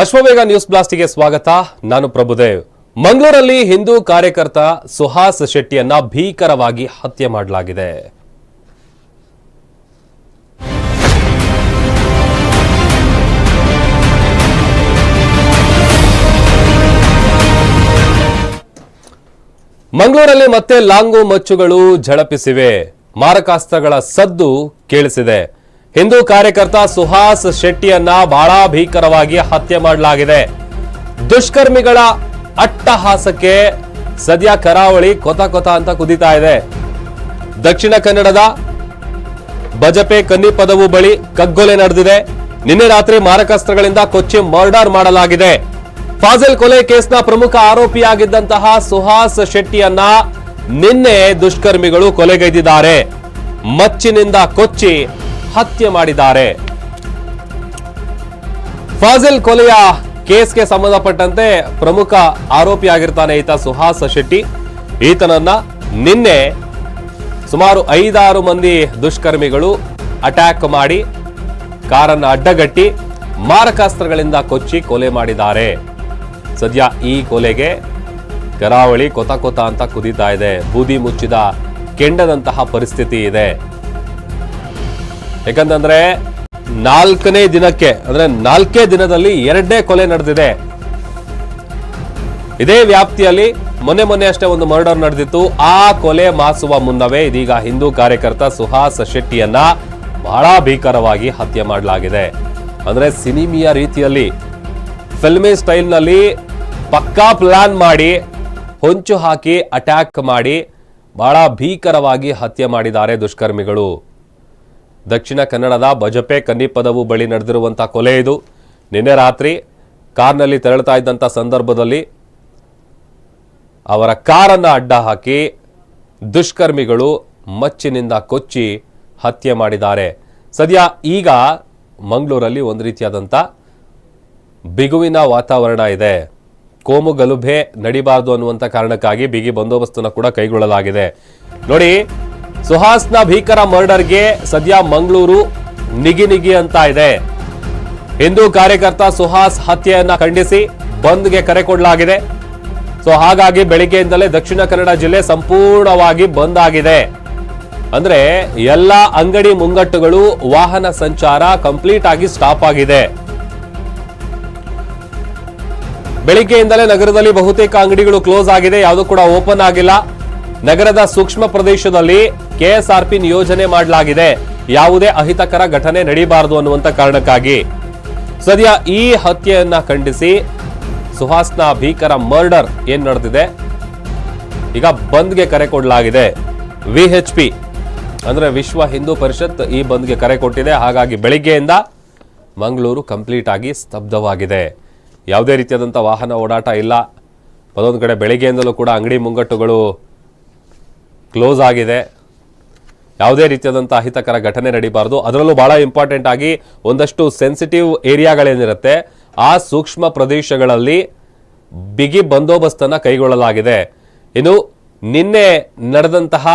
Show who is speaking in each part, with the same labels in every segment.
Speaker 1: Ashwavega news ಬ್ಲಾಸ್ಟಿಗೆ ಸ್ವಾಗತ. ನಾನು ಪ್ರಭುದೇವ್. ಮಂಗಳೂರಲ್ಲಿ ಹಿಂದೂ ಕಾರ್ಯಕರ್ತ ಸುಹಾಸ್ ಶೆಟ್ಟಿಯನ್ನ ಭೀಕರವಾಗಿ ಹತ್ಯೆ ಮಾಡಲಾಗಿದೆ. ಮಂಗಳೂರಲ್ಲಿ ಮತ್ತೆ ಲಾಂಗು ಮಚ್ಚುಗಳು ಝಳಪಿಸಿವೆ. ಮಾರಕಾಸ್ತ್ರಗಳ ಸದ್ದು ಕೇಳಿಸಿದೆ. ಹಿಂದೂ ಕಾರ್ಯಕರ್ತ ಸುಹಾಸ್ ಶೆಟ್ಟಿಯನ್ನ ಬಹಳ ಭೀಕರವಾಗಿ ಹತ್ಯೆ ಮಾಡಲಾಗಿದೆ. ದುಷ್ಕರ್ಮಿಗಳ ಅಟ್ಟಹಾಸಕ್ಕೆ ಸದ್ಯ ಕರಾವಳಿ ಕೊತ ಕೊತ ಅಂತ ಕುದೀತಾ ಇದೆ. ದಕ್ಷಿಣ ಕನ್ನಡದ ಬಜಪೆ ಕನ್ನಿಪದವು ಬಳಿ ಕಗ್ಗೊಲೆ ನಡೆದಿದೆ. ನಿನ್ನೆ ರಾತ್ರಿ ಮಾರಕಾಸ್ತ್ರಗಳಿಂದ ಕೊಚ್ಚಿ ಮರ್ಡರ್ ಮಾಡಲಾಗಿದೆ. ಫಾಜಲ್ ಕೊಲೆ ಕೇಸ್ನ ಪ್ರಮುಖ ಆರೋಪಿಯಾಗಿದ್ದಂತಹ ಸುಹಾಸ್ ಶೆಟ್ಟಿಯನ್ನ ನಿನ್ನೆ ದುಷ್ಕರ್ಮಿಗಳು ಕೊಲೆಗೈದಿದ್ದಾರೆ. ಮಚ್ಚಿನಿಂದ ಕೊಚ್ಚಿ ಹತ್ಯೆ ಮಾಡಿದ್ದಾರೆ. ಫಾಜಿಲ್ ಕೊಲೆಯ ಕೇಸ್ಗೆ ಸಂಬಂಧಪಟ್ಟಂತೆ ಪ್ರಮುಖ ಆರೋಪಿಯಾಗಿರ್ತಾನೆ ಈತ ಸುಹಾಸ್ ಶೆಟ್ಟಿ. ಈತನನ್ನ ನಿನ್ನೆ ಸುಮಾರು ಐದಾರು ಮಂದಿ ದುಷ್ಕರ್ಮಿಗಳು ಅಟ್ಯಾಕ್ ಮಾಡಿ, ಕಾರನ್ನು ಅಡ್ಡಗಟ್ಟಿ, ಮಾರಕಾಸ್ತ್ರಗಳಿಂದ ಕೊಚ್ಚಿ ಕೊಲೆ ಮಾಡಿದ್ದಾರೆ. ಸದ್ಯ ಈ ಕೊಲೆಗೆ ಕರಾವಳಿ ಕೊತ ಕೊತ ಅಂತ ಕುದೀತಾ ಇದೆ. ಬೂದಿ ಮುಚ್ಚಿದ ಕೆಂಡದಂತಹ ಪರಿಸ್ಥಿತಿ ಇದೆ. ಯಾಕಂತಂದ್ರೆ ನಾಲ್ಕನೇ ದಿನಕ್ಕೆ, ಅಂದ್ರೆ ನಾಲ್ಕೇ ದಿನದಲ್ಲಿ ಎರಡನೇ ಕೊಲೆ ನಡೆದಿದೆ. ಇದೇ ವ್ಯಾಪ್ತಿಯಲ್ಲಿ ಮೊನ್ನೆ ಮೊನ್ನೆ ಅಷ್ಟೇ ಒಂದು ಮರ್ಡರ್ ನಡೆದಿತ್ತು. ಆ ಕೊಲೆ ಮಾಸುವ ಮುನ್ನವೇ ಇದೀಗ ಹಿಂದೂ ಕಾರ್ಯಕರ್ತ ಸುಹಾಸ್ ಶೆಟ್ಟಿಯನ್ನ ಬಹಳ ಭೀಕರವಾಗಿ ಹತ್ಯೆ ಮಾಡಲಾಗಿದೆ. ಅಂದ್ರೆ ಸಿನಿಮಿಯ ರೀತಿಯಲ್ಲಿ ಫಿಲ್ಮಿ ಸ್ಟೈಲ್ನಲ್ಲಿ ಪಕ್ಕಾ ಪ್ಲಾನ್ ಮಾಡಿ, ಹೊಂಚು ಹಾಕಿ, ಅಟ್ಯಾಕ್ ಮಾಡಿ ಬಹಳ ಭೀಕರವಾಗಿ ಹತ್ಯೆ ಮಾಡಿದ್ದಾರೆ ದುಷ್ಕರ್ಮಿಗಳು. ದಕ್ಷಿಣ ಕನ್ನಡದ ಬಜಪೆ ಕನ್ನಿಪದವು ಬಳಿ ನಡೆದಿರುವಂಥ ಕೊಲೆ ಇದು. ನಿನ್ನೆ ರಾತ್ರಿ ಕಾರ್ನಲ್ಲಿ ತೆರಳುತ್ತಾ ಇದ್ದಂಥ ಸಂದರ್ಭದಲ್ಲಿ ಅವರ ಕಾರನ್ನು ಅಡ್ಡ ಹಾಕಿ ದುಷ್ಕರ್ಮಿಗಳು ಮಚ್ಚಿನಿಂದ ಕೊಚ್ಚಿ ಹತ್ಯೆ ಮಾಡಿದ್ದಾರೆ. ಸದ್ಯ ಈಗ ಮಂಗಳೂರಲ್ಲಿ ಒಂದು ರೀತಿಯಾದಂಥ ಬಿಗುವಿನ ವಾತಾವರಣ ಇದೆ. ಕೋಮು ಗಲುಭೆ ನಡಿಬಾರದು ಅನ್ನುವಂಥ ಕಾರಣಕ್ಕಾಗಿ ಬಿಗಿ ಬಂದೋಬಸ್ತನ್ನು ಕೂಡ ಕೈಗೊಳ್ಳಲಾಗಿದೆ. ನೋಡಿ ಸುಹಾಸ್ನ ಭೀಕರ ಮರ್ಡರ್ಗೆ ಸದ್ಯ ಮಂಗಳೂರು ನಿಗಿ ನಿಗಿ ಅಂತ ಇದೆ. ಹಿಂದೂ ಕಾರ್ಯಕರ್ತ ಸುಹಾಸ್ ಹತ್ಯೆಯನ್ನ ಖಂಡಿಸಿ ಬಂದ್ಗೆ ಕರೆ ಕೊಡಲಾಗಿದೆ. ಸೊ ಹಾಗಾಗಿ ಬೆಳಿಗ್ಗೆಯಿಂದಲೇ ದಕ್ಷಿಣ ಕನ್ನಡ ಜಿಲ್ಲೆ ಸಂಪೂರ್ಣವಾಗಿ ಬಂದ್ ಆಗಿದೆ. ಅಂದ್ರೆ ಎಲ್ಲ ಅಂಗಡಿ ಮುಂಗಟ್ಟುಗಳು ವಾಹನ ಸಂಚಾರ ಕಂಪ್ಲೀಟ್ ಆಗಿ ಸ್ಟಾಪ್ ಆಗಿದೆ. ಬೆಳಿಗ್ಗೆಯಿಂದಲೇ ನಗರದಲ್ಲಿ ಬಹುತೇಕ ಅಂಗಡಿಗಳು ಕ್ಲೋಸ್ ಆಗಿದೆ, ಯಾವುದು ಕೂಡ ಓಪನ್ ಆಗಿಲ್ಲ. ನಗರದ ಸೂಕ್ಷ್ಮ ಪ್ರದೇಶದಲ್ಲಿ ಕೆಎಸ್ಆರ್ಪಿ ನಿಯೋಜನೆ ಮಾಡಲಾಗಿದೆ. ಯಾವುದೇ ಅಹಿತಕರ ಘಟನೆ ನಡೀಬಾರದು ಅನ್ನುವಂತ ಕಾರಣಕ್ಕಾಗಿ. ಸದ್ಯ ಈ ಹತ್ಯೆಯನ್ನ ಖಂಡಿಸಿ ಸುಹಾಸ್ನ ಭೀಕರ ಮರ್ಡರ್ ಏನ್ ನಡೆದಿದೆ? ಈಗ ಬಂದ್ಗೆ ಕರೆ ಕೊಡಲಾಗಿದೆ. ವಿಎಚ್ಪಿ ಅಂದ್ರೆ ವಿಶ್ವ ಹಿಂದೂ ಪರಿಷತ್ ಈ ಬಂದ್ಗೆ ಕರೆ ಕೊಟ್ಟಿದೆ. ಹಾಗಾಗಿ ಬೆಳಿಗ್ಗೆಯಿಂದ ಮಂಗಳೂರು ಕಂಪ್ಲೀಟ್ ಆಗಿ ಸ್ತಬ್ಧವಾಗಿದೆ. ಯಾವುದೇ ರೀತಿಯಾದಂಥ ವಾಹನ ಓಡಾಟ ಇಲ್ಲ. ಅದೊಂದು ಕಡೆ ಬೆಳಿಗ್ಗೆಯಿಂದಲೂ ಕೂಡ ಅಂಗಡಿ ಮುಂಗಟ್ಟುಗಳು ಕ್ಲೋಸ್ ಆಗಿದೆ. ಯಾವುದೇ ರೀತಿಯಾದಂಥ ಅಹಿತಕರ ಘಟನೆ ನಡೀಬಾರ್ದು. ಅದರಲ್ಲೂ ಬಹಳ ಇಂಪಾರ್ಟೆಂಟ್ ಆಗಿ ಒಂದಷ್ಟು ಸೆನ್ಸಿಟಿವ್ ಏರಿಯಾಗಳೇನಿರುತ್ತೆ ಆ ಸೂಕ್ಷ್ಮ ಪ್ರದೇಶಗಳಲ್ಲಿ ಬಿಗಿ ಬಂದೋಬಸ್ತನ್ನು ಕೈಗೊಳ್ಳಲಾಗಿದೆ. ಇನ್ನು ನಿನ್ನೆ ನಡೆದಂತಹ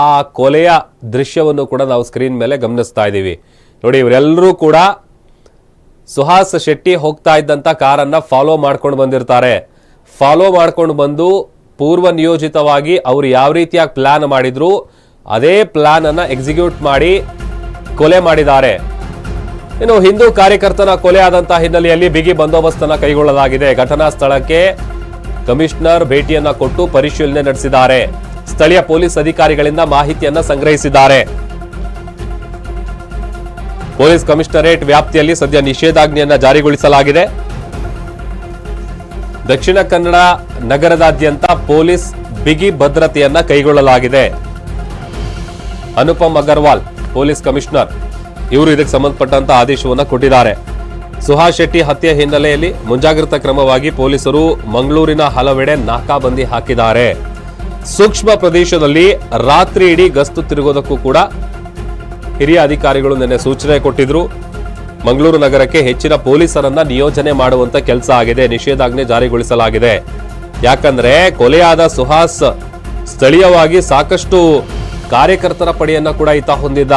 Speaker 1: ಆ ಕೊಲೆಯ ದೃಶ್ಯವನ್ನು ಕೂಡ ನಾವು ಸ್ಕ್ರೀನ್ ಮೇಲೆ ಗಮನಿಸ್ತಾ ಇದ್ದೀವಿ. ನೋಡಿ, ಇವರೆಲ್ಲರೂ ಕೂಡ ಸುಹಾಸ್ ಶೆಟ್ಟಿ ಹೋಗ್ತಾ ಇದ್ದಂತ ಕಾರನ್ನು ಫಾಲೋ ಮಾಡ್ಕೊಂಡು ಬಂದಿರ್ತಾರೆ. ಫಾಲೋ ಮಾಡ್ಕೊಂಡು ಬಂದು ಪೂರ್ವ ನಿಯೋಜಿತವಾಗಿ ಅವರು ಯಾವ ರೀತಿಯಾಗಿ ಪ್ಲಾನ್ ಮಾಡಿದ್ರು ಅದೇ ಪ್ಲಾನ್ ಅನ್ನ ಎಕ್ಸಿಕ್ಯೂಟ್ ಮಾಡಿ ಕೊಲೆ ಮಾಡಿದ್ದಾರೆ. ಇನ್ನು ಹಿಂದೂ ಕಾರ್ಯಕರ್ತನ ಕೊಲೆ ಆದಂತಹ ಹಿನ್ನೆಲೆಯಲ್ಲಿ ಬಿಗಿ ಬಂದೋಬಸ್ತನ್ನ ಕೈಗೊಳ್ಳಲಾಗಿದೆ. ಘಟನಾ ಸ್ಥಳಕ್ಕೆ ಕಮಿಷನರ್ ಭೇಟಿಯನ್ನ ಕೊಟ್ಟು ಪರಿಶೀಲನೆ ನಡೆಸಿದ್ದಾರೆ. ಸ್ಥಳೀಯ ಪೊಲೀಸ್ ಅಧಿಕಾರಿಗಳಿಂದ ಮಾಹಿತಿಯನ್ನ ಸಂಗ್ರಹಿಸಿದ್ದಾರೆ. ಪೊಲೀಸ್ ಕಮಿಷನರೇಟ್ ವ್ಯಾಪ್ತಿಯಲ್ಲಿ ಸದ್ಯ ನಿಷೇಧಾಜ್ಞೆಯನ್ನ ಜಾರಿಗೊಳಿಸಲಾಗಿದೆ. ದಕ್ಷಿಣ ಕನ್ನಡ ನಗರದಾದ್ಯಂತ ಪೊಲೀಸ್ ಬಿಗಿ ಭದ್ರತೆಯನ್ನ ಕೈಗೊಳ್ಳಲಾಗಿದೆ. Anupam Agarwal, police commissioner. ಇವರು ಇದಕ್ಕೆ ಸಂಬಂಧಪಟ್ಟಂತ ಆದೇಶವನ್ನು ಕೊಟ್ಟಿದ್ದಾರೆ. ಸುಹಾಸ್ ಶೆಟ್ಟಿ ಹತ್ಯೆ ಹಿನ್ನೆಲೆಯಲ್ಲಿ ಮುಂಜಾಗ್ರತಾ ಕ್ರಮವಾಗಿ ಪೊಲೀಸರು ಮಂಗಳೂರಿನ ಹಲವೆಡೆ ನಾಕಾಬಂದಿ ಹಾಕಿದ್ದಾರೆ. ಸೂಕ್ಷ್ಮ ಪ್ರದೇಶದಲ್ಲಿ ರಾತ್ರಿ ಇಡೀ ಗಸ್ತು ತಿರುಗೋದಕ್ಕೂ ಕೂಡ ಹಿರಿಯ ಅಧಿಕಾರಿಗಳು ನಿನ್ನೆ ಸೂಚನೆ ಕೊಟ್ಟಿದ್ರು. ಮಂಗಳೂರು ನಗರಕ್ಕೆ ಹೆಚ್ಚಿನ ಪೊಲೀಸರನ್ನ ನಿಯೋಜನೆ ಮಾಡುವಂತ ಕೆಲಸ ಆಗಿದೆ, ನಿಷೇಧಾಜ್ಞೆ ಜಾರಿಗೊಳಿಸಲಾಗಿದೆ. ಯಾಕಂದ್ರೆ ಕೊಲೆಯಾದ ಸುಹಾಸ್ ಸ್ಥಳೀಯವಾಗಿ ಸಾಕಷ್ಟು ಕಾರ್ಯಕರ್ತರ ಪಡೆಯನ್ನ ಕೂಡ ಈತ ಹೊಂದಿದ್ದ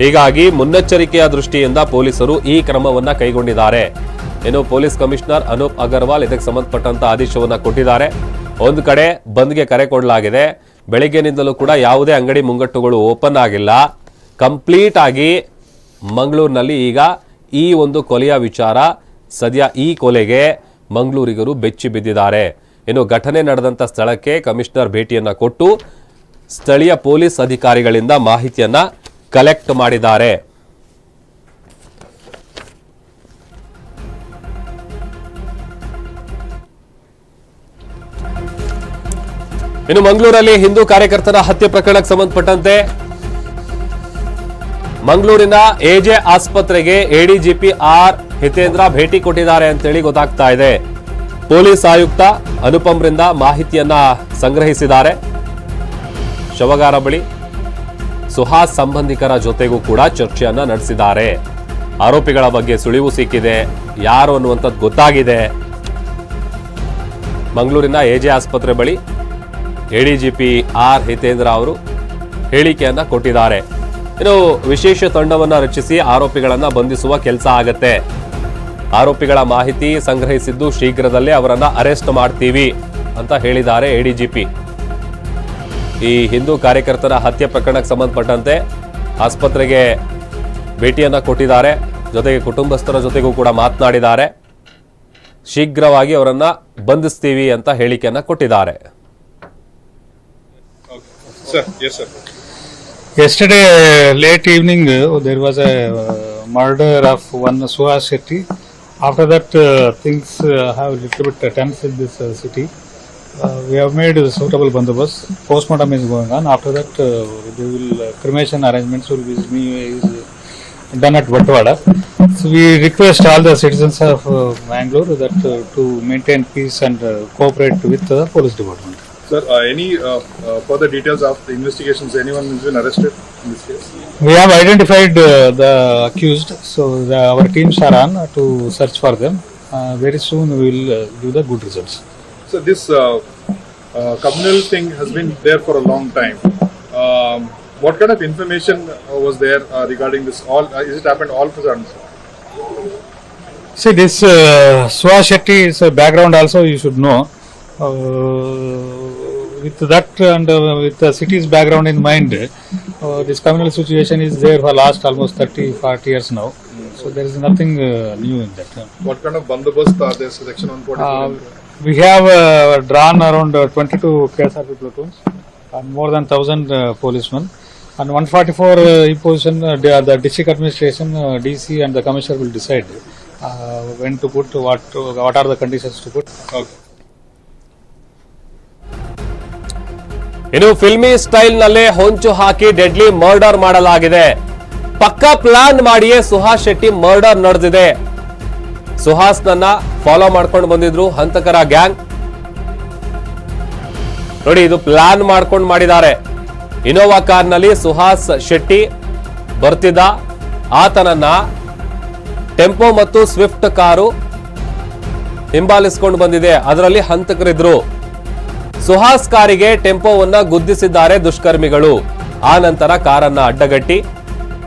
Speaker 1: ಹೀಗಾಗಿ ಮುನ್ನೆಚ್ಚರಿಕೆಯ ದೃಷ್ಟಿಯಿಂದ ಪೊಲೀಸರು ಈ ಕ್ರಮವನ್ನ ಕೈಗೊಂಡಿದ್ದಾರೆ. ಇನ್ನು ಪೊಲೀಸ್ ಕಮಿಷನರ್ ಅನೂಪ್ ಅಗರ್ವಾಲ್ ಇದಕ್ಕೆ ಸಂಬಂಧಪಟ್ಟಂತ ಆದೇಶವನ್ನ ಕೊಟ್ಟಿದ್ದಾರೆ. ಒಂದು ಕಡೆ ಬಂದ್ಗೆ ಕರೆ ಕೊಡಲಾಗಿದೆ. ಬೆಳಿಗ್ಗೆನಿಂದಲೂ ಕೂಡ ಯಾವುದೇ ಅಂಗಡಿ ಮುಂಗಟ್ಟುಗಳು ಓಪನ್ ಆಗಿಲ್ಲ. ಕಂಪ್ಲೀಟ್ ಆಗಿ ಮಂಗಳೂರಿನಲ್ಲಿ ಈಗ ಈ ಒಂದು ಕೊಲೆಯ ವಿಚಾರ ಸದ್ಯ ಈ ಕೊಲೆಗೆ ಮಂಗಳೂರಿಗರು ಬೆಚ್ಚಿ ಬಿದ್ದಿದ್ದಾರೆ. ಇನ್ನು ಘಟನೆ ನಡೆದಂಥ ಸ್ಥಳಕ್ಕೆ ಕಮಿಷನರ್ ಭೇಟಿಯನ್ನು ಕೊಟ್ಟು ಸ್ಥಳೀಯ ಪೊಲೀಸ್ ಅಧಿಕಾರಿಗಳಿಂದ ಮಾಹಿತಿಯನ್ನ ಕಲೆಕ್ಟ್ ಮಾಡಿದ್ದಾರೆ. ಇನ್ನು ಮಂಗಳೂರಲ್ಲಿ ಹಿಂದೂ ಕಾರ್ಯಕರ್ತರ ಹತ್ಯೆ ಪ್ರಕರಣಕ್ಕೆ ಸಂಬಂಧಪಟ್ಟಂತೆ ಮಂಗಳೂರಿನ ಎಜೆ ಆಸ್ಪತ್ರೆಗೆ ಎಡಿಜಿಪಿ ಆರ್ ಹಿತೇಂದ್ರ ಭೇಟಿ ಕೊಟ್ಟಿದ್ದಾರೆ ಅಂತೇಳಿ ಗೊತ್ತಾಗ್ತಾ ಇದೆ. ಪೊಲೀಸ್ ಆಯುಕ್ತ ಅನುಪಮ್ರಿಂದ ಮಾಹಿತಿಯನ್ನ ಸಂಗ್ರಹಿಸಿದ್ದಾರೆ. ಶವಗಾರ ಬಳಿ ಸುಹಾಸ್ ಸಂಬಂಧಿಕರ ಜೊತೆಗೂ ಕೂಡ ಚರ್ಚೆಯನ್ನ ನಡೆಸಿದ್ದಾರೆ. ಆರೋಪಿಗಳ ಬಗ್ಗೆ ಸುಳಿವು ಸಿಕ್ಕಿದೆ. ಯಾರು ಅನ್ನುವಂಥದ್ದು ಗೊತ್ತಾಗಿದೆ. ಮಂಗಳೂರಿನ ಎಜೆ ಆಸ್ಪತ್ರೆ ಬಳಿ ಎಡಿಜಿಪಿ ಆರ್ ಹಿತೇಂದ್ರ ಅವರು ಹೇಳಿಕೆಯನ್ನ ಕೊಟ್ಟಿದ್ದಾರೆ. ಇನ್ನು ವಿಶೇಷ ತಂಡವನ್ನ ರಚಿಸಿ ಆರೋಪಿಗಳನ್ನ ಬಂಧಿಸುವ ಕೆಲಸ ಆಗತ್ತೆ. ಆರೋಪಿಗಳ ಮಾಹಿತಿ ಸಂಗ್ರಹಿಸಿದ್ದು ಶೀಘ್ರದಲ್ಲೇ ಅವರನ್ನ ಅರೆಸ್ಟ್ ಮಾಡ್ತೀವಿ ಅಂತ ಹೇಳಿದ್ದಾರೆ ಎಡಿಜಿಪಿ ಈ ಹಿಂದೂ ಕಾರ್ಯಕರ್ತರ ಹತ್ಯೆ ಪ್ರಕರಣಕ್ಕೆ ಸಂಬಂಧಪಟ್ಟಂತೆ ಆಸ್ಪತ್ರೆಗೆ ಭೇಟಿಯನ್ನು ಕೊಟ್ಟಿದ್ದಾರೆ. ಜೊತೆಗೆ ಕುಟುಂಬಸ್ಥರ ಜೊತೆಗೂ ಕೂಡ ಮಾತನಾಡಿದ್ದಾರೆ. ಶೀಘ್ರವಾಗಿ ಅವರನ್ನು ಬಂಧಿಸ್ತೀವಿ ಅಂತ ಹೇಳಿಕೆಯನ್ನು ಕೊಟ್ಟಿದ್ದಾರೆ.
Speaker 2: Yesterday late evening
Speaker 3: there was a murder of one Suhas Shetty after that things have little bit tense in this uh, have little bit tense in this uh. Uh, we have made a suitable bandobast. Postmortem is going on. After that, uh, they will uh, cremation arrangements will be is done at Vatwada. So we request all the citizens of uh, Mangalore that uh, to maintain peace and uh, cooperate with the police department.
Speaker 2: Sir, uh, any uh, uh, further details of the investigations? Anyone has been arrested in this case?
Speaker 3: We have identified uh, the accused, so the, our teams are on to search for them. Uh, very soon we will uh, give the good results.
Speaker 2: So this uh, uh, communal thing has been there for a long time. Um, what kind of information uh, was there uh, regarding this? All uh, is it happened all of a sudden?
Speaker 3: See, this uh, Swa a background also you should know. Uh, with that and uh, with the city's background in mind, uh, this communal situation is there for last almost 30, 40 years now. So there is nothing uh, new in that.
Speaker 2: What kind of bandobast are there? Section 144.
Speaker 3: Uh, we have uh, drawn around uh, 22 KSRP platoons and more than 1000 uh, policemen. And 144 uh, imposition, uh, the, the district administration, uh, DC and the commissioner will decide uh, when to put, what, to, what are the conditions to put.
Speaker 2: okay.
Speaker 1: ಇನ್ನು filmy style ನಲ್ಲೇ ಹೊಂಚು ಹಾಕಿ deadly murder ಮಾಡಲಾಗಿದೆ ಪಕ್ಕಾ plan ಮಾಡಿಯೇ Suhas Shetty murder ನಡೆದಿದೆ ಸುಹಾಸ್ ನನ್ನ follow ಮಾಡ್ಕೊಂಡು ಬಂದಿದ್ರು ಹಂತಕರ ಗ್ಯಾಂಗ್ ನೋಡಿ, ಇದು ಪ್ಲಾನ್ ಮಾಡ್ಕೊಂಡು ಮಾಡಿದ್ದಾರೆ. ಇನೋವಾ ಕಾರ್ನಲ್ಲಿ ಸುಹಾಸ್ ಶೆಟ್ಟಿ ಬರ್ತಿದ್ದ ಆತನನ್ನ ಟೆಂಪೋ ಮತ್ತು ಸ್ವಿಫ್ಟ್ ಕಾರು ಹಿಂಬಾಲಿಸ್ಕೊಂಡು ಬಂದಿದೆ. ಅದರಲ್ಲಿ ಹಂತಕರಿದ್ರು. ಸುಹಾಸ್ ಕಾರಿಗೆ ಟೆಂಪೋವನ್ನ ಗುದ್ದಿಸಿದ್ದಾರೆ ದುಷ್ಕರ್ಮಿಗಳು. ಆ ನಂತರ ಕಾರನ್ನ ಅಡ್ಡಗಟ್ಟಿ